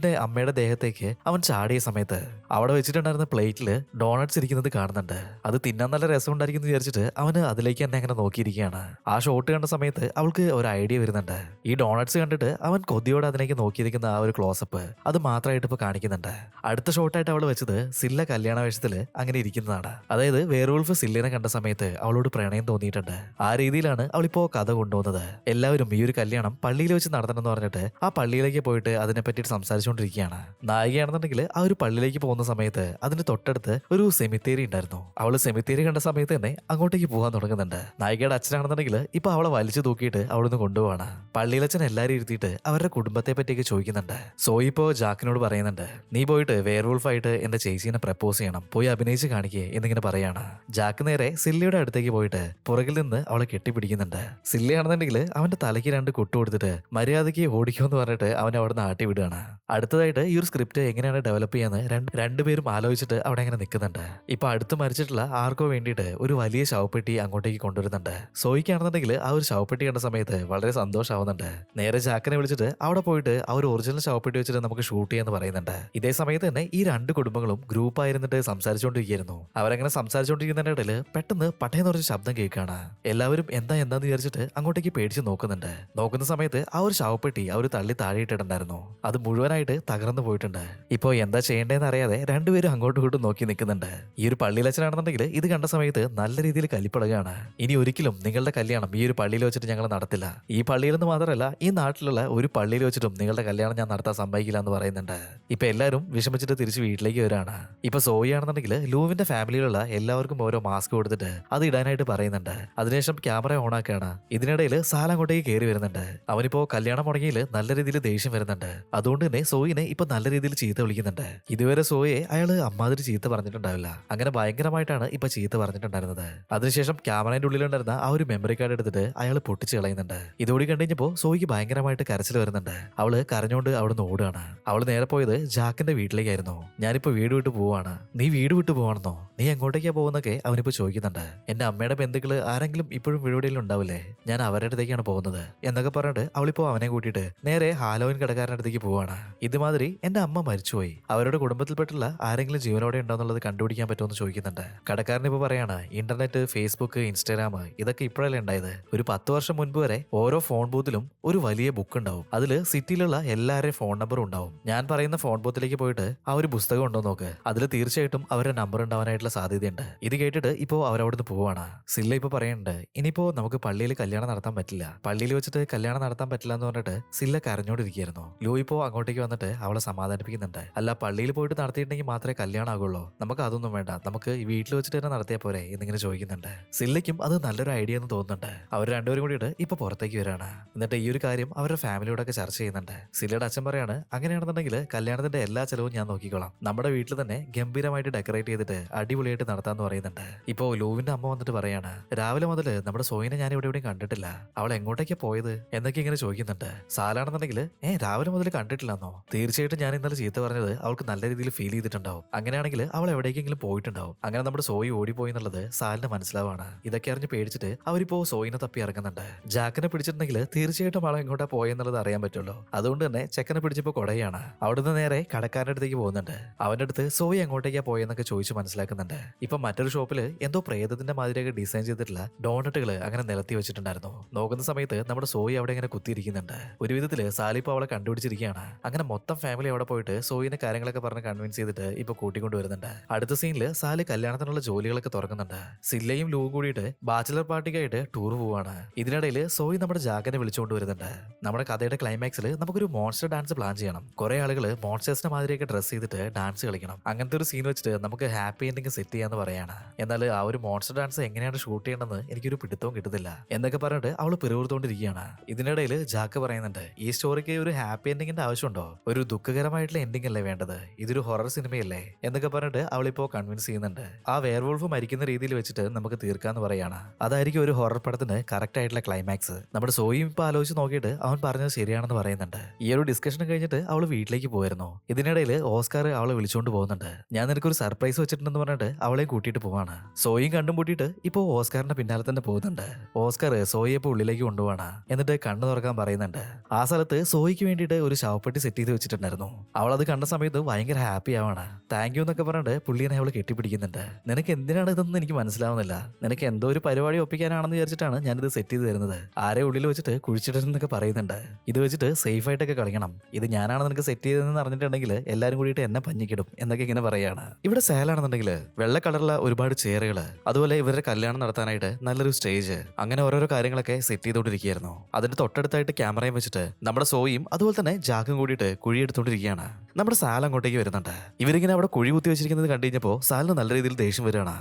ലൂവിന്റെ അമ്മയുടെ ദേഹത്തേക്ക് അവൻ ചാടിയ സമയത്ത് അവിടെ വെച്ചിട്ടുണ്ടായിരുന്ന പ്ലേറ്റിൽ ഡോണറ്റ്സ് ഇരിക്കുന്നത് കാണുന്നുണ്ട്. അത് തിന്നാൻ നല്ല രസം ഉണ്ടായിരിക്കും എന്ന് വിചാരിച്ചിട്ട് അവന് അതിലേക്ക് തന്നെ അങ്ങനെ നോക്കിയിരിക്കുകയാണ്. ആ ഷോട്ട് കണ്ട സമയത്ത് അവൾക്ക് ഒരു ഐഡിയ വരുന്നുണ്ട്. ഈ ഡോണറ്റ്സ് കണ്ടിട്ട് അവൻ കൊതിയോടെ അതിലേക്ക് നോക്കിയിരിക്കുന്ന ആ ഒരു ക്ലോസപ്പ് അത് മാത്രമായിട്ട് ഇപ്പൊ കാണിക്കുന്നുണ്ട്. അടുത്ത ഷോട്ടായിട്ട് അവൾ വെച്ചത് സില്ല കല്യാണ വേഷത്തിൽ അങ്ങനെ ഇരിക്കുന്നതാണ്. അതായത് വേറോൾഫ് സില്ലിനെ കണ്ട സമയത്ത് അവളോട് പ്രണയം തോന്നിയിട്ടുണ്ട്. ആ രീതിയിലാണ് അവളിപ്പോ കഥ കൊണ്ടുപോകുന്നത്. എല്ലാവരും ഈ ഒരു കല്യാണം പള്ളിയിൽ വെച്ച് നടത്തണം എന്ന് പറഞ്ഞിട്ട് ആ പള്ളിയിലേക്ക് പോയിട്ട് അതിനെ പറ്റിയിട്ട് സംസാരിച്ചുകൊണ്ടിരിക്കുകയാണ് നായികയാണെന്നുണ്ടെങ്കിൽ ആ ഒരു പള്ളിയിലേക്ക് പോകുന്ന സമയത്ത് അതിന് തൊട്ടടുത്ത് ഒരു സെമിത്തേരി ഉണ്ടായിരുന്നു. അവൾ സെമിത്തേരി കണ്ട സമയത്ത് തന്നെ അങ്ങോട്ടേക്ക് പോകാൻ തുടങ്ങുന്നുണ്ട്. നായികയുടെ അച്ഛനാണെന്നുണ്ടെങ്കിൽ ഇപ്പൊ അവളെ വലിച്ചു തൂക്കിയിട്ട് അവിടുന്ന് കൊണ്ടുപോവാണ്. പള്ളിയിലച്ഛൻ എല്ലാരും ഇരുത്തിയിട്ട് അവരുടെ കുടുംബത്തെ പറ്റിയൊക്കെ ചോദിക്കുന്നുണ്ട്. സോയി ഇപ്പോ ജാക്കിനോട് പറയുന്നുണ്ട് നീ പോയിട്ട് വേർവുൾഫായിട്ട് എന്റെ ചേച്ചീനെ പ്രപ്പോസ് ചെയ്യണം. പോയി അഭിനയിച്ച് കാണിക്കേ എന്നിങ്ങനെ പറയാണ്. ജാക്ക് നേരെ സില്ലിയുടെ അടുത്തേക്ക് പോയിട്ട് പുറകിൽ നിന്ന് അവളെ കെട്ടിപ്പിടിക്കുന്നുണ്ട്. സില്ലിയാണെന്നുണ്ടെങ്കിൽ അവന്റെ തലയ്ക്ക് രണ്ട് കുട്ടു കൊടുത്തിട്ട് മര്യാദയ്ക്ക് ഓടിക്കുമെന്ന് പറഞ്ഞിട്ട് അവൻ അവിടെ നിന്ന് ആട്ടി വിടുകയാണ് അടുത്തതായിട്ട് ഈ ഒരു സ്ക്രിപ്റ്റ് എങ്ങനെയാണ് ഡെവലപ്പ് ചെയ്യുന്നത് രണ്ട് രണ്ടുപേരും ആലോചിച്ചിട്ട് അവിടെ എങ്ങനെ നിൽക്കുന്നുണ്ട് ഇപ്പൊ അടുത്ത് മരിച്ചിട്ടുള്ള ആർക്കോ വേണ്ടിയിട്ട് ഒരു വലിയ ശവപ്പെട്ടി അങ്ങോട്ടേക്ക് കൊണ്ടുവരുന്നുണ്ട്. സോയിക്കാണെന്നുണ്ടെങ്കിൽ ആ ഒരു ശവപ്പെട്ടി കണ്ട സമയത്ത് വളരെ സന്തോഷമാവുന്നുണ്ട് നേരെ ജാക്കിനെ വിളിച്ചിട്ട് അവിടെ പോയിട്ട് ആ ഒരു ഒറിജിനൽ ശവപ്പെട്ടി വെച്ചിട്ട് നമുക്ക് ഷൂട്ട് ചെയ്യാന്ന് പറയുന്നുണ്ട്. ഇതേ സമയത്ത് തന്നെ ഈ രണ്ട് കുടുംബങ്ങളും ഗ്രൂപ്പ് ആയിരുന്നിട്ട് സംസാരിച്ചുകൊണ്ടിരിക്കുകയായിരുന്നു അവരങ്ങനെ സംസാരിച്ചുകൊണ്ടിരിക്കുന്നതിന്റെ ഇടയിൽ പെട്ടെന്ന് പട്ടയെന്ന് പറഞ്ഞ ശബ്ദം കേൾക്കുകയാണ് എല്ലാവരും എന്താ എന്താന്ന് വിചാരിച്ചിട്ട് അങ്ങോട്ടേക്ക് പേടിച്ച് നോക്കുന്നുണ്ട്. നോക്കുന്ന സമയത്ത് ആ ഒരു ശവപ്പെട്ടി ഒരു തള്ളി താഴെയിട്ടിട്ടുണ്ടായിരുന്നു അത് മുഴുവനായിട്ട് തകർന്നു പോയിട്ടുണ്ട്. ഇപ്പോ എന്താ ചെയ്യേണ്ടതെന്ന് അറിയാതെ രണ്ടുപേരും അങ്ങോട്ടും ഇങ്ങോട്ടും നോക്കി നിൽക്കുന്നുണ്ട്. ഈ ഒരു പള്ളിയിലച്ഛനാണെന്നുണ്ടെങ്കിൽ ഇത് കണ്ട സമയത്ത് നല്ല രീതിയിൽ കലിപ്പടുകയാണ് ഇനി ഒരിക്കലും നിങ്ങളുടെ കല്യാണം ഈ ഒരു പള്ളിയിൽ വെച്ചിട്ട് ഞങ്ങൾ നടത്തില്ല. ഈ പള്ളിയിൽ നിന്ന് മാത്രമല്ല ഈ നാട്ടിലുള്ള ഒരു പള്ളിയിൽ വെച്ചിട്ടും നിങ്ങളുടെ കല്യാണം ഞാൻ നടത്താൻ സമ്മതിക്കില്ല എന്ന് പറയുന്നുണ്ട്. ഇപ്പൊ എല്ലാവരും വിഷമിച്ചിട്ട് തിരിച്ച് വീട്ടിലേക്ക് വരാണ്. ഇപ്പൊ സോയി ആണെന്നുണ്ടെങ്കിൽ ലൂവിന്റെ ഫാമിലിയിലുള്ള എല്ലാവർക്കും ഓരോ മാസ്ക് കൊടുത്തിട്ട് അത് ഇടാനായിട്ട് പറയുന്നുണ്ട്. അതിനുശേഷം ക്യാമറ ഓൺ ആക്കുകയാണ് ഇതിനിടയിൽ സാല അങ്ങോട്ടേക്ക് കയറി വരുന്നുണ്ട്. അവനിപ്പോ കല്യാണം മുടങ്ങിയിൽ നല്ല രീതിയിൽ ദേഷ്യം വരുന്നുണ്ട്. അതുകൊണ്ട് തന്നെ സോയി സോയിനെ ഇപ്പൊ നല്ല രീതിയിൽ ചീത്ത വിളിക്കുന്നുണ്ട്. ഇതുവരെ സോയെ അയാൾ അമ്മാതിരി ചീത്ത പറഞ്ഞിട്ടുണ്ടാവില്ല. അങ്ങനെ ഭയങ്കരമായിട്ടാണ് ഇപ്പൊ ചീത്ത പറഞ്ഞിട്ടുണ്ടായിരുന്നത്. അതിനുശേഷം ക്യാമറയുടെ ഉള്ളിലുണ്ടായിരുന്ന ആ ഒരു മെമ്മറി കാർഡ് എടുത്തിട്ട് അയാൾ പൊട്ടിച്ച് കളയുന്നുണ്ട്. ഇതോടി കണ്ടുകഴിഞ്ഞപ്പോ സോയിക്ക് ഭയങ്കരമായിട്ട് കരച്ചിൽ വരുന്നുണ്ട്. അവൾ കരഞ്ഞോണ്ട് അവിടുന്ന് ഓടുകയാണ്. അവൾ നേരെ പോയത് ജാക്കിന്റെ വീട്ടിലേക്കായിരുന്നു. ഞാനിപ്പോ വീട് വിട്ട് പോവാണ്. നീ വീട് വിട്ട് പോവാണെന്നോ? നീ എങ്ങോട്ടേക്കാ പോകുന്നൊക്കെ അവനിപ്പോ ചോദിക്കുന്നുണ്ട്. എന്റെ അമ്മയുടെ ബന്ധുക്കൾ ആരെങ്കിലും ഇപ്പോഴും വീടുകളിൽ ഉണ്ടാവില്ലേ? ഞാൻ അവരുടെ അടുത്തേക്കാണ് പോകുന്നത്. എന്നൊക്കെ പറഞ്ഞിട്ട് അവളിപ്പോ അവനെ കൂട്ടിയിട്ട് നേരെ ഹാലോവിൻ കടക്കാരന്റെ അടുത്തേക്ക് പോവാണ്. ഇതുമാതിരി എന്റെ അമ്മ മരിച്ചുപോയി. അവരുടെ കുടുംബത്തിൽപ്പെട്ടുള്ള ആരെങ്കിലും ജീവനോടെ ഉണ്ടോ എന്നുള്ളത് കണ്ടുപിടിക്കാൻ പറ്റുമെന്ന് ചോദിക്കുന്നുണ്ട്. കടക്കാരൻ ഇപ്പൊ പറയാണ് ഇന്റർനെറ്റ് ഫേസ്ബുക്ക് ഇൻസ്റ്റാഗ്രാം ഇതൊക്കെ ഇപ്പോഴല്ലേ ഉണ്ടായത്? ഒരു പത്ത് വർഷം മുൻപ് വരെ ഓരോ ഫോൺ ബൂത്തിലും ഒരു വലിയ ബുക്ക് ഉണ്ടാവും. അതിൽ സിറ്റിയിലുള്ള എല്ലാവരുടെയും ഫോൺ നമ്പർ ഉണ്ടാവും. ഞാൻ പറയുന്ന ഫോൺ ബൂത്തിലേക്ക് പോയിട്ട് ആ ഒരു പുസ്തകം ഉണ്ടോ നോക്ക്. അതിൽ തീർച്ചയായിട്ടും അവരുടെ നമ്പർ ഉണ്ടാവാനായിട്ടുള്ള സാധ്യതയുണ്ട്. ഇത് കേട്ടിട്ട് ഇപ്പോ അവരവിടുന്ന് പോവാണ്. സില്ല ഇപ്പൊ പറയുന്നുണ്ട് ഇനിയിപ്പോ നമുക്ക് പള്ളിയിൽ കല്യാണം നടത്താൻ പറ്റില്ല. പള്ളിയിൽ വെച്ചിട്ട് കല്യാണം നടത്താൻ പറ്റില്ല എന്ന് പറഞ്ഞിട്ട് സില്ല കരഞ്ഞോണ്ടിരിക്കുകയായിരുന്നു. ലൂ ഇപ്പോ അങ്ങോട്ടേക്ക് വന്നിട്ട് അവളെ സമാധാനിപ്പിക്കുന്നുണ്ട്. അല്ല പള്ളിയിൽ പോയിട്ട് നടത്തിയിട്ടുണ്ടെങ്കിൽ മാത്രമേ കല്യാണം ആകുള്ളൂ നമുക്ക് അതൊന്നും വേണ്ട. നമുക്ക് ഈ വീട്ടിൽ വെച്ചിട്ട് തന്നെ നടത്തിയാൽ പോരെ എന്നിങ്ങനെ ചോദിക്കുന്നുണ്ട്. സില്ലയ്ക്കും അത് നല്ലൊരു ഐഡിയ എന്ന് തോന്നുന്നുണ്ട്. അവർ രണ്ടുപേരും കൂടിയിട്ട് ഇപ്പൊ പുറത്തേക്ക് വരാണ്. എന്നിട്ട് ഈ ഒരു കാര്യം അവരുടെ ഫാമിലിയോടൊക്കെ ചർച്ച ചെയ്യുന്നുണ്ട്. സില്ലയുടെ അച്ഛൻ പറയാണ് അങ്ങനെയാണെന്നുണ്ടെങ്കിൽ കല്യാണത്തിന്റെ എല്ലാ ചെലവും ഞാൻ നോക്കിക്കോളാം. നമ്മുടെ വീട്ടിൽ തന്നെ ഗംഭീരമായിട്ട് ഡെക്കറേറ്റ് ചെയ്തിട്ട് അടിപൊളിയായിട്ട് നടത്താന്ന് പറയുന്നുണ്ട്. ഇപ്പോ ലൂവിന്റെ അമ്മ വന്നിട്ട് പറയാണ് രാവിലെ മുതൽ നമ്മുടെ സോയിനെ ഞാൻ ഇവിടെ എവിടെയും കണ്ടിട്ടില്ല. അവൾ എങ്ങോട്ടേക്കാ പോയത്? എന്നൊക്കെ ഇങ്ങനെ ചോദിക്കുന്നുണ്ട്. സാലാണെന്നുണ്ടെങ്കിൽ ഏ രാവിലെ മുതൽ കണ്ടിട്ടില്ലെന്നോ? തീർച്ചയായിട്ടും ഞാൻ ഇന്നലെ ചീത്ത പറഞ്ഞത് അവൾക്ക് നല്ല രീതിയിൽ ഫീൽ ചെയ്തിട്ടുണ്ടാവും. അങ്ങനെയാണെങ്കിൽ അവൾ എവിടേക്കെങ്കിലും പോയിട്ടുണ്ടാവും. അങ്ങനെ നമ്മുടെ സോയി ഓടിപ്പോയി എന്നുള്ളത് സാലിന് മനസ്സിലാവാണ്. ഇതൊക്കെ അറിഞ്ഞ് പേടിച്ചിട്ട് അവരിപ്പോ സോയിനെ തപ്പി ഇറങ്ങുന്നുണ്ട്. ജാക്കിനെ പിടിച്ചിട്ടുണ്ടെങ്കിൽ തീർച്ചയായിട്ടും അവളെ എങ്ങോട്ടാ പോയെന്നുള്ളത് അറിയാൻ പറ്റുള്ളൂ. അതുകൊണ്ട് തന്നെ ചെക്കനെ പിടിച്ചപ്പോ കൊടയാണ്. അവിടുന്ന് നേരെ കടക്കാരന്റെ അടുത്തേക്ക് പോകുന്നുണ്ട്. അവന്റെ അടുത്ത് സോയി എങ്ങോട്ടേക്കാ പോയെന്നൊക്കെ ചോദിച്ചു മനസ്സിലാക്കുന്നുണ്ട്. ഇപ്പൊ മറ്റൊരു ഷോപ്പിൽ എന്തോ പ്രേതത്തിന്റെ മാതിരിയൊക്കെ ഡിസൈൻ ചെയ്തിട്ടുള്ള ഡോണറ്റുകൾ അങ്ങനെ നിലത്തി വെച്ചിട്ടുണ്ടായിരുന്നു. നോക്കുന്ന സമയത്ത് നമ്മുടെ സോയി അവിടെ ഇങ്ങനെ കുത്തിയിരിക്കുന്നുണ്ട്. ഒരു വിധത്തിൽ സാലിപ്പോ അവളെ കണ്ടുപിടിച്ചിരിക്കുകയാണ്. അങ്ങനെ മൊത്തം ഫാമിലി അവിടെ പോയിട്ട് സോയിനെ കാര്യങ്ങളൊക്കെ പറഞ്ഞ് കൺവിൻസ് ചെയ്തിട്ട് ഇപ്പൊ കൂട്ടിക്കൊണ്ടു വരുന്നുണ്ട് അടുത്ത സീനിൽ സാൽ കല്യാണത്തിനുള്ള ജോലികളൊക്കെ തുറക്കുന്നുണ്ട്. സില്ലയും ലൂ കൂടിയിട്ട് ബാച്ചിലർ പാർട്ടിക്കായിട്ട് ടൂർ പോവാണ്. ഇതിനിടയിൽ സോയി നമ്മുടെ ജാഗനെ വിളിച്ചുകൊണ്ട് വരുന്നുണ്ട് നമ്മുടെ കഥയുടെ ക്ലൈമാക്സിൽ നമുക്കൊരു മോൺസ്റ്റർ ഡാൻസ് പ്ലാൻ ചെയ്യണം. കുറെ ആളുകൾ മോൺസ്റ്റേഴ്സിന്റെ മാതിരിയൊക്കെ ഡ്രസ് ചെയ്തിട്ട് ഡാൻസ് കളിക്കണം. അങ്ങനത്തെ ഒരു സീൻ വെച്ചിട്ട് നമുക്ക് ഹാപ്പി എൻഡിങ് സെറ്റ് ചെയ്യാന്ന് പറയാണ്. എന്നാൽ ആ ഒരു മോൺസ്റ്റർ ഡാൻസ് എങ്ങനെയാണ് ഷൂട്ട് ചെയ്യണമെന്ന് എനിക്കൊരു പിടുത്തവും കിട്ടുന്നില്ല. എന്നൊക്കെ പറഞ്ഞിട്ട് അവൾ പിറുവിറുത്തോണ്ടിരിക്കുകയാണ് ഇതിനിടയിൽ ജാക്ക് പറയുന്നുണ്ട് ഈ സ്റ്റോറിക്ക് ഒരു ഹാപ്പി എൻഡിങ്ങിന്റെ ആവശ്യമുണ്ടോ? ഒരു ദുഃഖകരമായിട്ടുള്ള എൻഡിങ് അല്ലേ വേണ്ടത്? ഇതൊരു ഹൊറർ സിനിമയല്ലേ എന്നൊക്കെ പറഞ്ഞിട്ട് അവളിപ്പോ കൺവിൻസ് ചെയ്യുന്നുണ്ട്. ആ വെയർവോൾഫ് മരിക്കുന്ന രീതിയിൽ വെച്ചിട്ട് നമുക്ക് തീർക്കാന്ന് പറയാണ്. അതായിരിക്കും ഒരു ഹൊറർ പടത്തിന് കറക്റ്റ് ആയിട്ടുള്ള ക്ലൈമാക്സ് നമ്മുടെ സോയും ഇപ്പൊ ആലോചിച്ച് നോക്കിയിട്ട് അവൻ പറഞ്ഞത് ശരിയാണെന്ന് പറയുന്നുണ്ട്. ഈ ഒരു ഡിസ്കഷൻ കഴിഞ്ഞിട്ട് അവൾ വീട്ടിലേക്ക് പോയിരുന്നു. ഇതിനിടയിൽ ഓസ്കാർ അവളെ വിളിച്ചുകൊണ്ട് പോകുന്നുണ്ട്. ഞാൻ നിനക്കൊരു സർപ്രൈസ് വെച്ചിട്ടുണ്ടെന്ന് പറഞ്ഞിട്ട് അവളെ കൂട്ടിയിട്ട് പോവാണ്. സോയും കണ്ടും പൂട്ടിയിട്ട് ഇപ്പോ ഓസ്കാറിന്റെ പിന്നാലെ തന്നെ പോകുന്നുണ്ട്. ഓസ്കാർ സോയെ ഇപ്പൊ ഉള്ളിലേക്ക് കൊണ്ടുപോവാണ്. എന്നിട്ട് കണ്ണു തുറക്കാൻ പറയുന്നുണ്ട്. ആ സ്ഥലത്ത് സോയിക്ക് വേണ്ടിയിട്ട് ഒരു ശവപ്പെട്ടി സെറ്റ് ചെയ്ത് വെച്ചിട്ടുണ്ടായിരുന്നു. അവൾ അത് കണ്ട സമയത്ത് ഭയങ്കര ഹാപ്പി ആവാണ്. താങ്ക് യു എന്നൊക്കെ പറഞ്ഞിട്ട് പുള്ളിനെ അവൾ കെട്ടിപ്പിടിക്കുന്നുണ്ട്. നിനക്ക് എന്തിനാണ് ഇതെന്ന് എനിക്ക് മനസ്സിലാവുന്നില്ല. നിനക്ക് എന്തോ ഒരു പരിപാടി ഒപ്പിക്കാനാണെന്ന് വിചാരിച്ചിട്ടാണ് ഞാനിത് സെറ്റ് ചെയ്ത് തരുന്നത്. ആരെ ഉള്ളിൽ വെച്ചിട്ട് കുഴിച്ചിട്ടെന്നൊക്കെ പറയുന്നുണ്ട്. ഇത് വെച്ചിട്ട് സേഫ് ആയിട്ടൊക്കെ കളിക്കണം. ഇത് ഞാനാണ് നിനക്ക് സെറ്റ് ചെയ്തതെന്ന് അറിഞ്ഞിട്ടുണ്ടെങ്കിൽ എല്ലാവരും കൂടിയിട്ട് എന്നെ പഞ്ഞിക്കിടും എന്നൊക്കെ ഇങ്ങനെ പറയാണ് ഇവിടെ സേലാണെന്നുണ്ടെങ്കിൽ വെള്ള കളറുള്ള ഒരുപാട് ചെയറുകൾ അതുപോലെ ഇവരുടെ കല്യാണം നടത്താനായിട്ട് നല്ലൊരു സ്റ്റേജ് അങ്ങനെ ഓരോരോ കാര്യങ്ങളൊക്കെ സെറ്റ് ചെയ്തുകൊണ്ടിരിക്കുകയായിരുന്നു. അതിന്റെ തൊട്ടടുത്തായിട്ട് ക്യാമറയും വെച്ചിട്ട് നമ്മുടെ സോയും അതുപോലെ തന്നെ ജാക്കും കൂടിയിട്ട് കുഴി എടുത്തുകൊണ്ടിരിക്കുകയാണ് നമ്മുടെ സാൽ അങ്ങോട്ടേക്ക് വരുന്നുണ്ട്. ഇവരിങ്ങനെ അവിടെ കുഴി കുത്തി വെച്ചിരിക്കുന്നത് കണ്ടു കഴിഞ്ഞപ്പോൾ സാലിന് നല്ല രീതിയിൽ ദേഷ്യം വരികയാണ്.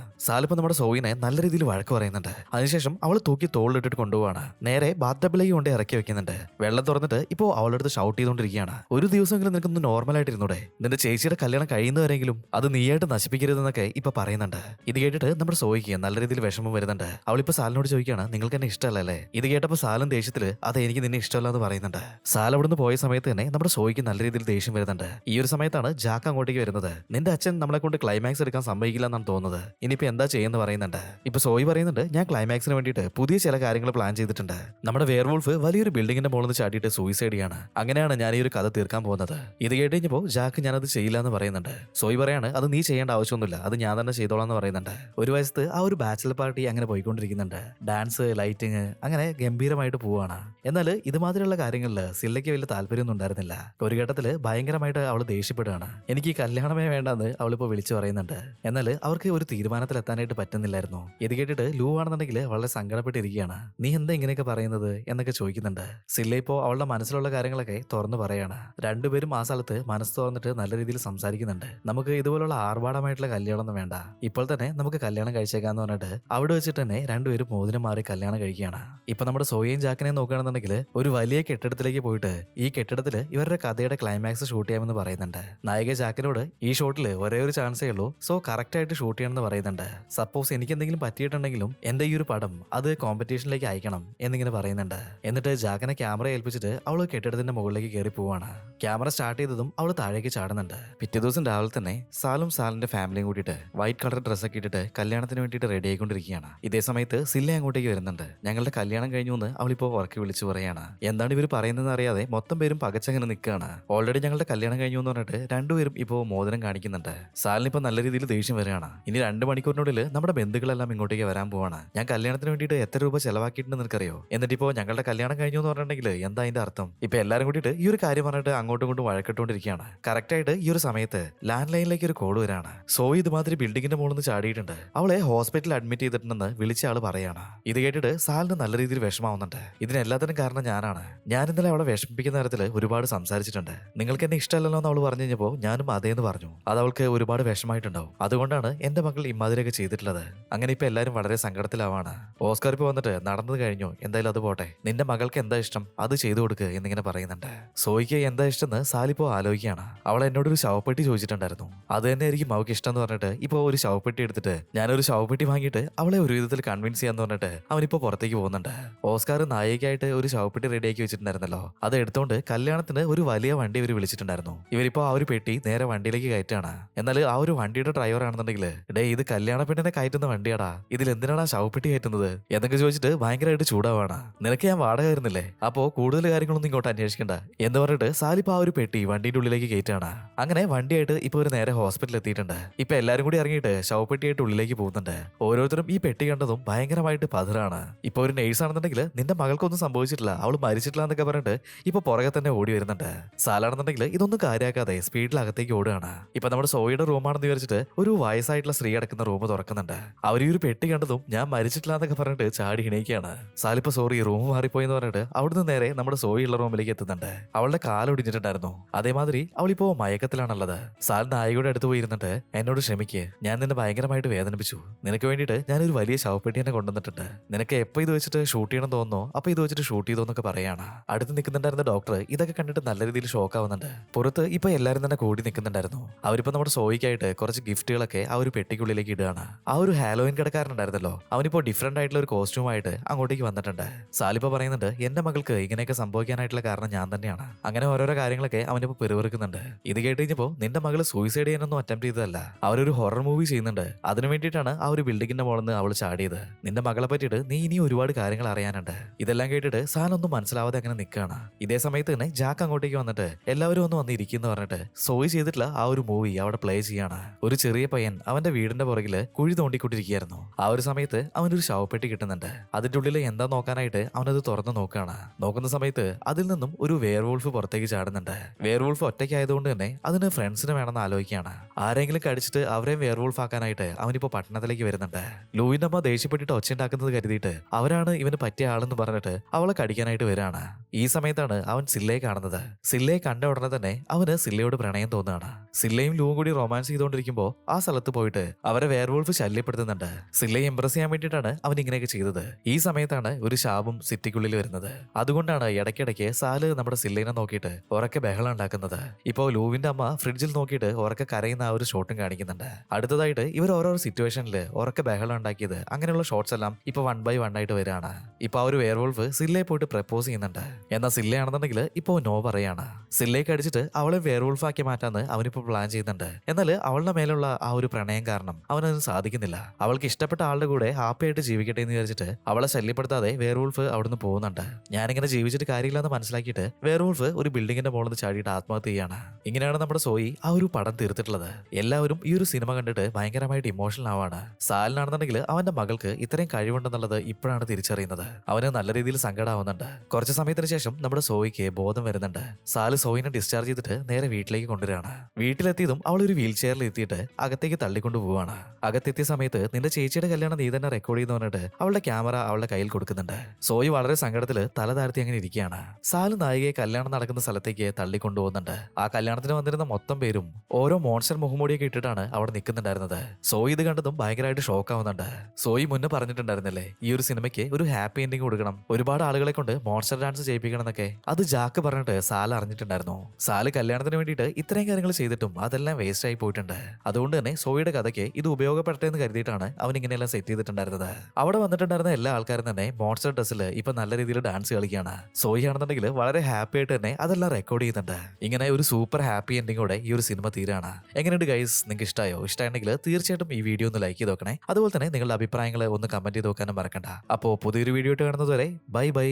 ഇപ്പൊ നമ്മുടെ സോയിനെ നല്ല രീതിയിൽ വഴക്ക് പറയുന്നുണ്ട്. അതിനുശേഷം അവൾ തൂക്കി തോളിലിട്ടിട്ട് കൊണ്ടുപോവാണ്. നേരെ ബാത്തബിലേക്ക് കൊണ്ട് ഇറക്കി വെക്കുന്നുണ്ട്. വെള്ളം തുറന്നിട്ട് ഇപ്പോ അവളുടെ അടുത്ത് ഷൗട്ട് ചെയ്തുകൊണ്ടിരിക്കുകയാണ് ഒരു ദിവസമെങ്കിലും നിനക്കൊന്ന് നോർമൽ ആയിട്ട് ഇരുന്നൂടെ നിന്റെ ചേച്ചിയുടെ കല്യാണം കഴിയുന്നവരെങ്കിലും അത് നീയായിട്ട് നശിപ്പിക്കരുതെന്നൊക്കെ ഇപ്പൊ പറയുന്നുണ്ട്. ഇത് കേട്ടിട്ട് നമ്മുടെ സോയിക്ക് നല്ല രീതിയിൽ വിഷമം വരുന്നുണ്ട്. അവളിപ്പോ സാലിനോട് ചോദിക്കുകയാണ് നിങ്ങൾക്ക് എന്നെ ഇഷ്ടമല്ലേ ഇത് കേട്ടപ്പോൾ സാലും ദേഷ്യത്തിൽ അത് എനിക്ക് നിന്നെ ഇഷ്ടമല്ല എന്ന് പറയുന്നുണ്ട്. സാൽ അവിടുന്ന് പോയ സമയത്ത് തന്നെ നമ്മുടെ സോയിക്ക് നല്ല രീതിയിൽ ദേഷ്യം വരുന്നുണ്ട്. ഈ ഒരു സമയത്താണ് ജാക്ക് അങ്ങോട്ടേക്ക് വരുന്നത്. നിന്റെ അച്ഛൻ നമ്മളെ കൊണ്ട് ക്ലൈമാക്സ് എടുക്കാൻ സമ്മതിക്കില്ല എന്നാണ് തോന്നുന്നത്. ഇനിയിപ്പോ എന്താ ചെയ്യുന്നു പറയുന്നുണ്ട്. ഇപ്പൊ സോയി പറയുന്നുണ്ട് ഞാൻ ക്ലൈമാക്സിന് വേണ്ടിയിട്ട് പുതിയ ചില കാര്യങ്ങൾ പ്ലാൻ ചെയ്തിട്ടുണ്ട്. നമ്മുടെ വേർവോൾഫ് വലിയൊരു ബിൽഡിങ്ങിന്റെ മുകളിൽ നിന്ന് ചാടിയിട്ട് സൂയിസൈഡ് ചെയ്യാണ്. അങ്ങനെയാണ് ഞാൻ ഈ ഒരു കഥ തീർക്കാൻ പോകുന്നത്. ഇത് കേട്ട് കഴിഞ്ഞപ്പോൾ ജാക്ക് ഞാനത് ചെയ്യില്ല എന്ന് പറയുന്നുണ്ട്. സോയി പറയാണ് അത് നീ ചെയ്യേണ്ട ആവശ്യമൊന്നുമില്ല. അത് ഞാൻ തന്നെ ചെയ്തോളാം എന്ന് പറയുന്നുണ്ട്. ഒരു വയസ്സ് ആ ഒരു ബാച്ചിലർ പാർട്ടി അങ്ങനെ പോയിക്കൊണ്ടിരിക്കുന്നുണ്ട്. ഡാൻസ് ലൈറ്റിങ് അങ്ങനെ ഗംഭീരമായിട്ട് പോവാണ് എന്നാൽ ഇതുമാതിരിയുള്ള കാര്യങ്ങളിൽ സില്ലയ്ക്ക് വലിയ താല്പര്യമൊന്നും ഉണ്ടായിരുന്നില്ല. ഒരു ഘട്ടത്തിൽ ഭയങ്കരമായിട്ട് അവൾ ദേഷ്യപ്പെടുകയാണ്. എനിക്ക് ഈ കല്യാണമേ വേണ്ടെന്ന് അവളിപ്പോൾ വിളിച്ചു പറയുന്നുണ്ട്. എന്നാൽ അവർക്ക് ഒരു തീരുമാനത്തിൽ എത്താനായിട്ട് പറ്റുന്നില്ലായിരുന്നു. ഇത് കേട്ടിട്ട് ലൂ ആണെന്നുണ്ടെങ്കിൽ വളരെ സങ്കടപ്പെട്ടിരിക്കുകയാണ്. നീ എന്താ ഇങ്ങനെയൊക്കെ പറയുന്നത്? എന്നൊക്കെ ചോദിക്കുന്നുണ്ട്. സില്ല ഇപ്പോ അവളുടെ മനസ്സിലുള്ള കാര്യങ്ങളൊക്കെ തുറന്നു പറയാണ്. രണ്ടുപേരും ആ സ്ഥലത്ത് മനസ്സ് തുറന്നിട്ട് നല്ല രീതിയിൽ സംസാരിക്കുന്നുണ്ട്. നമുക്ക് ഇതുപോലുള്ള ആർഭാടമായിട്ടുള്ള കല്യാണം വേണ്ട. ഇപ്പോൾ തന്നെ നമുക്ക് കല്യാണം കഴിച്ചേക്കാന്ന് പറഞ്ഞിട്ട് അവിടെ വെച്ചിട്ട് തന്നെ രണ്ടുപേരും മോതിരം മാറി കല്യാണം കഴിക്കുകയാണ്. ഇപ്പൊ നമ്മുടെ സോയയും ജാക്കിനെ നോക്കുകയാണെന്നുണ്ടെങ്കിൽ ഒരു വലിയ കെട്ടിടത്തിലേക്ക് പോയിട്ട് ഈ കെട്ടിടത്തിൽ ഇവരുടെ കഥ കഥയുടെ ക്ലൈമാക്സ് ഷൂട്ട് ചെയ്യാമെന്ന് പറയുന്നുണ്ട്. നായിക ജാക്കിനോട് ഈ ഷോട്ടിൽ ഒരേ ഒരു ചാൻസേ ഉള്ളൂ സോ കറക്റ്റ് ആയിട്ട് ഷൂട്ട് ചെയ്യണമെന്ന് പറയുന്നുണ്ട്. സപ്പോസ് എനിക്ക് എന്തെങ്കിലും പറ്റിയിട്ടുണ്ടെങ്കിലും എന്റെ ഈ ഒരു പടം അത് കോമ്പറ്റീഷനിലേക്ക് അയക്കണം എന്നിങ്ങനെ പറയുന്നുണ്ട്. എന്നിട്ട് ജാക്കിനെ ക്യാമറ ഏൽപ്പിച്ചിട്ട് അവൾ കെട്ടിടത്തിന്റെ മുകളിലേക്ക് കയറി പോവാണ്. ക്യാമറ സ്റ്റാർട്ട് ചെയ്തതും അവൾ താഴേക്ക് ചാടുന്നുണ്ട്. പിറ്റേ ദിവസം രാവിലെ തന്നെ സാലും സാലിന്റെ ഫാമിലിയും കൂട്ടിയിട്ട് വൈറ്റ് കളർ ഡ്രസ്സൊക്കെ ഇട്ടിട്ട് കല്യാണത്തിന് വേണ്ടിയിട്ട് റെഡി ആയിക്കൊണ്ടിരിക്കുകയാണ്. ഇതേ സമയത്ത് സില്ല അങ്ങോട്ടേക്ക് വരുന്നുണ്ട്. ഞങ്ങളുടെ കല്യാണം കഴിഞ്ഞു എന്ന് അവളിപ്പോ വർക്ക് വിളിച്ചു പറയാണ്. എന്താണ് ഇവർ പറയുന്നത് അറിയാതെ മൊത്തം പേരും പകച്ചങ്ങനെ നിൽക്കുകയാണ് ഓൾറെഡി ഞങ്ങളുടെ കല്യാണം കഴിഞ്ഞു എന്ന് പറഞ്ഞിട്ട് രണ്ടുപേരും ഇപ്പോൾ മോദനം കാണിക്കുന്നുണ്ട്. സാലിന് ഇപ്പൊ നല്ല രീതിയിൽ ദേഷ്യം വരികയാണ്. ഇനി രണ്ട് മണിക്കൂറിനുള്ളിൽ നമ്മുടെ ബന്ധുക്കളെല്ലാം ഇങ്ങോട്ടേക്ക് വരാൻ പോവാണ്. ഞാൻ കല്യാണത്തിന് വേണ്ടിയിട്ട് എത്ര രൂപ ചെലവാക്കിയിട്ടുണ്ടെന്ന് നിനക്കറിയോ? എന്നിട്ട് ഇപ്പോൾ ഞങ്ങളുടെ കല്യാണം കഴിഞ്ഞു എന്ന് പറഞ്ഞിട്ടുണ്ടെങ്കിൽ എന്താ അതിന്റെ അർത്ഥം? ഇപ്പൊ എല്ലാരും കൂടിയിട്ട് ഈ ഒരു കാര്യം പറഞ്ഞിട്ട് അങ്ങോട്ടും ഇങ്ങോട്ടും വഴക്കിട്ടുകൊണ്ടിരിക്കുകയാണ്. കറക്റ്റ് ആയിട്ട് ഈ ഒരു സമയത്ത് ലാൻഡ് ലൈനിലേക്ക് ഒരു കോൾ വരാണ് സോ ഇതുമാതിരി ബിൽഡിങ്ങിന്റെ മുകളിൽ നിന്ന് ചാടിയിട്ടുണ്ട്. അവളെ ഹോസ്പിറ്റലിൽ അഡ്മിറ്റ് ചെയ്തിട്ടുണ്ടെന്ന് വിളിച്ച ആൾ പറയാണ് ഇത് കേട്ടിട്ട് സാലിന് നല്ല രീതിയിൽ വിഷമാവുന്നുണ്ട് ഇതിനെല്ലാത്തിനും കാരണം ഞാനാണ്. ഞാൻ ഇന്നലെ അവളെ വിഷമിപ്പിക്കുന്ന തരത്തിൽ ഒരുപാട് സംസാരിച്ചിട്ടുണ്ട്. നിങ്ങൾക്ക് എന്നെ ഇഷ്ടമല്ലല്ലോ എന്ന് അവൾ പറഞ്ഞു കഴിഞ്ഞപ്പോൾ ഞാനും അതേന്ന് പറഞ്ഞു. അത് അവൾക്ക് ഒരുപാട് വിഷമായിട്ടുണ്ടാവും അതുകൊണ്ടാണ് എന്റെ മകൾ ഇമാതിരിയൊക്കെ ചെയ്തിട്ടുള്ളത്. അങ്ങനെ ഇപ്പൊ എല്ലാവരും വളരെ സങ്കടത്തിലാവാണ്. ഓസ്കാർ ഇപ്പൊ വന്നിട്ട് നടന്നത് കഴിഞ്ഞു. എന്തായാലും അത് പോട്ടെ. നിന്റെ മകൾക്ക് എന്താ ഇഷ്ടം? അത് ചെയ്തു കൊടുക്കുക എന്നിങ്ങനെ പറയുന്നുണ്ട്. സോയിക്ക് എന്താ ഇഷ്ടം എന്ന് സാലിപ്പോ ആലോചിക്കുകയാണ്. അവൾ എന്നോട് ഒരു ശവപ്പെട്ടി ചോദിച്ചിട്ടുണ്ടായിരുന്നു. അത് തന്നെ ആയിരിക്കും അവൾക്ക് ഇഷ്ടം എന്ന് പറഞ്ഞിട്ട് ഇപ്പൊ ഒരു ശവപ്പെട്ടി എടുത്തിട്ട് ഞാനൊരു ശവപ്പെട്ടി വാങ്ങിയിട്ട് അവളെ ഒരു വിധത്തിൽ കൺവിൻസ് ചെയ്യാന്ന് പറഞ്ഞിട്ട് അവനിപ്പോ പുറത്തേക്ക് പോകുന്നുണ്ട്. ഓസ്കാർ നായികയായിട്ട് ഒരു ശവപ്പെട്ടി റെഡിയാക്കി വെച്ചിട്ടുണ്ടായിരുന്നല്ലോ. അത് എടുത്തോണ്ട് കല്യാണത്തിന് ഒരു വലിയ വണ്ടി ഇവർ വിളിച്ചിട്ടുണ്ടായിരുന്നു. ഇവരിപ്പോ ആ ഒരു പെട്ടി നേരെ വണ്ടിയിലേക്ക് കയറ്റാണ്. എന്നാൽ ആ ഒരു വണ്ടിയുടെ ഡ്രൈവർ ആണെന്നുണ്ടെങ്കിൽ ഡേ ഇത് കല്യാണ പെണ്ണിനെ കയറ്റുന്ന വണ്ടിയാടാ. ഇതിൽ എന്തിനാണ് ശവപ്പെട്ടി കയറ്റുന്നത്? എന്നൊക്കെ ചോദിച്ചിട്ട് ഭയങ്കരമായിട്ട് ചൂടാവാണ്. നിനക്ക് ഞാൻ വാടക ആയിരുന്നില്ലേ അപ്പോ കൂടുതൽ കാര്യങ്ങളൊന്നും ഇങ്ങോട്ട് അന്വേഷിക്കണ്ട. എന്ന് പറഞ്ഞിട്ട് സാലിപ്പ് ആ ഒരു പെട്ടി വണ്ടിയുടെ ഉള്ളിലേക്ക് കയറ്റാണ്. അങ്ങനെ വണ്ടിയായിട്ട് ഇപ്പൊ ഒരു നേരെ ഹോസ്പിറ്റലിൽ എത്തിയിട്ടുണ്ട്. ഇപ്പൊ എല്ലാരും കൂടി ഇറങ്ങിയിട്ട് ശവപ്പെട്ടിയായിട്ട് ഉള്ളിലേക്ക് പോകുന്നുണ്ട്. ഓരോരുത്തരും ഈ പെട്ടി കണ്ടതും ഭയങ്കരമായിട്ട് പതിരാണ്. ഇപ്പൊ ഒരു നേഴ്സ് ആണെന്നുണ്ടെങ്കിൽ നിന്റെ മകൾക്കൊന്നും സംഭവിച്ചിട്ടില്ല. അവൾ മരിച്ചിട്ടില്ല എന്നൊക്കെ പറഞ്ഞിട്ട് ഇപ്പൊ പുറകെ തന്നെ ഓടി വരുന്നുണ്ട്. സാലാണെന്നുണ്ടെങ്കിൽ ഇതൊന്നും കാര്യമാക്കാതെ സ്പീഡിൽ അകത്തേക്ക് ഓടുകയാണ്. ഇപ്പൊ നമ്മുടെ സോയിയുടെ റൂമാണെന്ന് വിചാരിച്ചിട്ട് ഒരു വയസ്സായിട്ടുള്ള സ്ത്രീ അടക്കുന്ന റൂം തുറക്കുന്നുണ്ട്. അവർ ഈ ഒരു പെട്ടി കണ്ടതും ഞാൻ മരിച്ചിട്ടില്ല എന്നൊക്കെ പറഞ്ഞിട്ട് ചാടി ഇണയിക്കുകയാണ് സാലിപ്പ സോറി റൂം മാറിപ്പോയി എന്ന് പറഞ്ഞിട്ട് അവിടുന്ന് നേരെ നമ്മുടെ സോയിയുള്ള റൂമിലേക്ക് എത്തുന്നുണ്ട്. അവളുടെ കാലൊടിഞ്ഞിട്ടുണ്ടായിരുന്നു അതേമാതിരി അവളിപ്പോ മയക്കത്തിലാണുള്ളത്. സാൽ നായികയുടെ അടുത്ത് പോയിരുന്നിട്ട് എന്നോട് ക്ഷമിക്ക് ഞാൻ നിന്നെ ഭയങ്കരമായിട്ട് വേദനിപ്പിച്ചു. നിനക്ക് വേണ്ടിയിട്ട് ഞാനൊരു വലിയ ശവപ്പെട്ടി തന്നെ കൊണ്ടുവന്നിട്ടുണ്ട്. നിനക്ക് എപ്പോ ഇത് വെച്ചിട്ട് ഷൂട്ട് ചെയ്യണം തോന്നുന്നോ അപ്പോൾ ഇത് വെച്ചിട്ട് ഷൂട്ട് ചെയ്തോന്നൊക്കെ പറയാണ്. അടുത്ത് നിൽക്കുന്നുണ്ടായിരുന്ന ഡോക്ടർ ഇതൊക്കെ കണ്ടിട്ട് നല്ല രീതിയിൽ ഷോക്ക് ആവുന്നുണ്ട് പുറത്ത് ഇപ്പൊ എല്ലാരും തന്നെ കൂടി നിൽക്കുന്നുണ്ടായിരുന്നു അവരിപ്പോ നമ്മുടെ സോയിക്കായിട്ട് കുറച്ച് ഗിഫ്റ്റുകളൊക്കെ ആ ഒരു പെട്ടിക്കുള്ളിലേക്ക് ഇടുകയാണ്. ആ ഒരു ഹാലോയിൻ കടക്കാരനുണ്ടായിരുന്നല്ലോ. അവനിപ്പോ ഡിഫറെന്റ് ആയിട്ടുള്ള ഒരു കോസ്റ്റ്യൂമായിട്ട് അങ്ങോട്ടേക്ക് വന്നിട്ടുണ്ട്. സാലിപ്പ പറയുന്നുണ്ട് എന്റെ മകൾക്ക് ഇങ്ങനെയൊക്കെ സംഭവിക്കാനായിട്ടുള്ള കാരണം ഞാൻ തന്നെയാണ്. അങ്ങനെ ഓരോരോ കാര്യങ്ങളൊക്കെ അവനിപ്പോ പെരുവിറുക്കുന്നുണ്ട് ഇത് കേട്ട് കഴിഞ്ഞപ്പോ നിന്റെ മകൾ സൂയിസൈഡ് ചെയ്യാനൊന്നും അറ്റംപ്റ്റ് ചെയ്തതല്ല. അവരൊരു ഹൊറർ മൂവി ചെയ്യുന്നുണ്ട്. അതിനു വേണ്ടിയിട്ടാണ് ആ ഒരു ബിൽഡിങ്ങിന്റെ മുകളിൽ അവൾ ചാടിയത്. നിന്റെ മകളെ പറ്റിയിട്ട് നീ ഇനി ഒരുപാട് കാര്യങ്ങൾ അറിയാനുണ്ട്. ഇതെല്ലാം കേട്ടിട്ട് സാനൊന്നും മനസ്സിലാവാതെ അങ്ങനെ നിൽക്കുകയാണ് ഇതേ സമയത്ത് തന്നെ ജാക്ക് അങ്ങോട്ടേക്ക് വന്നിട്ട് എല്ലാവരും ഒന്ന് വന്നിരിക്കുന്നു പറഞ്ഞിട്ട് സോയി ചെയ്തിട്ടുള്ള ആ ഒരു മൂവി അവിടെ പ്ലേ ചെയ്യാണ്. ഒരു ചെറിയ പയ്യൻ അവന്റെ വീടിന്റെ പുറകിൽ കുഴി തോണ്ടിക്കൊണ്ടിരിക്കുകയായിരുന്നു. ആ ഒരു സമയത്ത് അവനൊരു ശവപ്പെട്ടി കിട്ടുന്നുണ്ട്. അതിന്റെ ഉള്ളിൽ എന്താ നോക്കാനായിട്ട് അവനത് തുറന്നു നോക്കുകയാണ് നോക്കുന്ന സമയത്ത് അതിൽ നിന്നും ഒരു വേർവോൾഫ് പുറത്തേക്ക് ചാടുന്നുണ്ട്. വേർവോൾഫ് ഒറ്റയ്ക്കായതുകൊണ്ട് തന്നെ അതിന് ഫ്രണ്ട്സിന് വേണമെന്ന് ആലോചിക്കുകയാണ്. ആരെങ്കിലും കടിച്ചിട്ട് അവരെ വേർവോൾഫ് ആക്കാനായിട്ട് അവനിപ്പോ പട്ടണത്തിലേക്ക് വരുന്നുണ്ട്. ലൂവിന്റെ അമ്മ ദേഷ്യപ്പെട്ടിട്ട് ഒച്ചയുണ്ടാക്കുന്നത് കരുതിയിട്ട് അവരാണ് ഇവന് പറ്റിയ ആളെന്ന് പറഞ്ഞിട്ട് അവളെ കടിക്കാനായിട്ട് വരാണ്. ഈ സമയത്താണ് അവൻ സില്ലയെ കാണുന്നത്. സില്ലയെ കണ്ട ഉടനെ തന്നെ അവന് സില്ലയോട് പ്രണയം തോന്നുകയാണ്. സില്ലയും ലൂവും കൂടി റൊമാൻസ് ചെയ്തുകൊണ്ടിരിക്കുമ്പോൾ ആ സ്ഥലത്ത് പോയിട്ട് അവരെ വേർവോൾഫ് ശല്യപ്പെടുത്തുന്നുണ്ട്. സില്ലയെ ഇംപ്രസ് ചെയ്യാൻ വേണ്ടിയിട്ടാണ് അവൻ ഇങ്ങനെയൊക്കെ ചെയ്തത്. ഈ സമയത്താണ് ഒരു ശാപം സിറ്റിക്കുള്ളിൽ വരുന്നത്. അതുകൊണ്ടാണ് ഇടയ്ക്കിടയ്ക്ക് സാൽ നമ്മുടെ സില്ലേനെ നോക്കിയിട്ട് ഉറക്കെ ബഹളം ഉണ്ടാക്കുന്നത്. ഇപ്പോൾ ലൂവിന്റെ അമ്മ ഫ്രിഡ്ജിൽ നോക്കിയിട്ട് ഉറക്കെ കരയുന്ന ആ ഒരു ഷോട്ടും കാണിക്കുന്നുണ്ട്. അടുത്തതായിട്ട് ഇവർ ഓരോ സിറ്റുവേഷനിൽ ഉറക്കെ ബഹളം ഉണ്ടാക്കിയത് അങ്ങനെയുള്ള ഷോട്ട്സ് എല്ലാം ഇപ്പൊ വൺ ബൈ വൺ ആയിട്ട് വരികയാണ്. ഇപ്പൊ ആ ഒരു വേർവോൾഫ് സില്ലയെ പോയിട്ട് പ്രപ്പോസ് ചെയ്യുന്നുണ്ട്. എന്നാൽ സില്ലയാണെന്നുണ്ടെങ്കിൽ ഇപ്പോൾ നോ പറയാണ്. സില്ലയ്ക്ക് അടിച്ചിട്ട് അവളെ വേർവുൾഫ് ആക്കി മാറ്റാന്ന് അവനിപ്പോ പ്ലാൻ ചെയ്യുന്നുണ്ട്. എന്നാൽ അവളുടെ മേലുള്ള ആ ഒരു പ്രണയം കാരണം അവനതിന് സാധിക്കുന്നില്ല. അവൾക്ക് ഇഷ്ടപ്പെട്ട ആളുടെ കൂടെ ഹാപ്പി ആയിട്ട് ജീവിക്കട്ടെ എന്ന് വിചാരിച്ചിട്ട് അവളെ ശല്യപ്പെടുത്താതെ വേർവുൾഫ് അവിടുന്ന് പോകുന്നുണ്ട്. ഞാനിങ്ങനെ ജീവിച്ചിട്ട് കാര്യമില്ലെന്ന് മനസ്സിലാക്കിയിട്ട് വേർവുൾഫ് ഒരു ബിൽഡിങ്ങിന്റെ മുകളിൽ ചാടിയിട്ട് ആത്മഹത്യ ചെയ്യാണ്. ഇങ്ങനെയാണ് നമ്മുടെ സോയി ആ ഒരു പടം തീർത്തിട്ടുള്ളത്. എല്ലാവരും ഈ ഒരു സിനിമ കണ്ടിട്ട് ഭയങ്കരമായിട്ട് ഇമോഷണൽ ആവാണ്. സാലിനാണെന്നുണ്ടെങ്കിൽ അവന്റെ മകൾക്ക് ഇത്രയും കഴിവുണ്ടെന്നുള്ളത് ഇപ്പോഴാണ് തിരിച്ചറിയുന്നത്. അവന് നല്ല രീതിയിൽ സങ്കടമാവുന്നുണ്ട് കുറച്ച് സമയത്തിന് ശേഷം നമ്മുടെ സോയിക്ക് ബോധം വരുന്നുണ്ട്. സാൽ സോയിനെ ഡിസ്ചാർജ് ചെയ്തിട്ട് നേരെ വീട്ടിലേക്ക് കൊണ്ടുവരാണ് വീട്ടിലെത്തിയതും അവൾ ഒരു വീൽ ചെയറിൽ എത്തിയിട്ട് അകത്തേക്ക് തള്ളിക്കൊണ്ടു പോവാണ് അകത്തെത്തിയ സമയത്ത് നിന്റെ ചേച്ചിയുടെ കല്യാണം നീ തന്നെ റെക്കോർഡ് ചെയ്യുന്ന പറഞ്ഞിട്ട് അവളുടെ ക്യാമറ അവളുടെ കയ്യിൽ കൊടുക്കുന്നുണ്ട്. സോയി വളരെ സങ്കടത്തിൽ തല താഴ്ത്തി അങ്ങനെ ഇരിക്കുകയാണ്. സാൽ നായികയെ കല്യാണം നടക്കുന്ന സ്ഥലത്തേക്ക് തള്ളിക്കൊണ്ടുപോകുന്നുണ്ട് ആ കല്യാണത്തിന് വന്നിരുന്ന മൊത്തം പേരും ഓരോ മോൺസ്റ്റർ മുഹമ്മൂടിയൊക്കെ ഇട്ടിട്ടാണ് അവിടെ നിൽക്കുന്നുണ്ടായിരുന്നത്. സോയി ഇത് കണ്ടതും ഭയങ്കരമായിട്ട് ഷോക്ക് ആവുന്നുണ്ട്. സോയി മുന്നേ പറഞ്ഞിട്ടുണ്ടായിരുന്നില്ലേ ഈ ഒരു സിനിമയ്ക്ക് ഒരു ഹാപ്പി എൻഡിങ് കൊടുക്കണം. ഒരുപാട് ആളുകളെ കൊണ്ട് മോൺസ്റ്റർ ഡാൻസ് ചെയ്യിപ്പിക്കണം എന്നൊക്കെ. അത് ജാക്ക് പറഞ്ഞിട്ട് സാല അറിഞ്ഞിട്ടുണ്ടായിരുന്നു സാൽ കല്യാണത്തിന് വേണ്ടിയിട്ട് ഇത്രയും കാര്യങ്ങൾ ചെയ്തിട്ടും അതെല്ലാം വേസ്റ്റ് ആയി പോയിട്ടുണ്ട്. അതുകൊണ്ട് തന്നെ സോയിയുടെ കഥയ്ക്ക് ഇത് ഉപയോഗപ്പെടട്ടെ എന്ന് കരുതിയിട്ടാണ് അവൻ ഇങ്ങനെയെല്ലാം സെറ്റ് ചെയ്തിട്ടുണ്ടായിരുന്നത്. അവിടെ വന്നിട്ടുണ്ടായിരുന്ന എല്ലാ ആൾക്കാരും തന്നെ മോൺസ്റ്റർ ഡ്രസ്സിൽ ഇപ്പൊ നല്ല രീതിയിൽ ഡാൻസ് കളിക്കുകയാണ്. സോയി ആണെന്നുണ്ടെങ്കിൽ വളരെ ഹാപ്പി ആയിട്ട് തന്നെ അതെല്ലാം റെക്കോർഡ് ചെയ്യുന്നുണ്ട്. ഇങ്ങനെ ഒരു സൂപ്പർ ഹാപ്പി എൻഡിങ്ങോടെ ഈ ഒരു സിനിമ തീരാണ്. എങ്ങനെയുണ്ട് ഗൈസ് നിങ്ങൾക്ക് ഇഷ്ടമായോ ഇഷ്ടമാണെങ്കിൽ തീർച്ചയായിട്ടും ഈ വീഡിയോ ഒന്ന് ലൈക്ക് ചെയ്ത് നോക്കണേ. അതുപോലെ തന്നെ നിങ്ങളുടെ അഭിപ്രായങ്ങൾ ഒന്ന് കമന്റ് ചെയ്ത് നോക്കാനും മറക്കണ്ട. അപ്പോൾ പുതിയൊരു വീഡിയോ ആയിട്ട് കാണുന്നതുവരെ ബൈ ബൈ.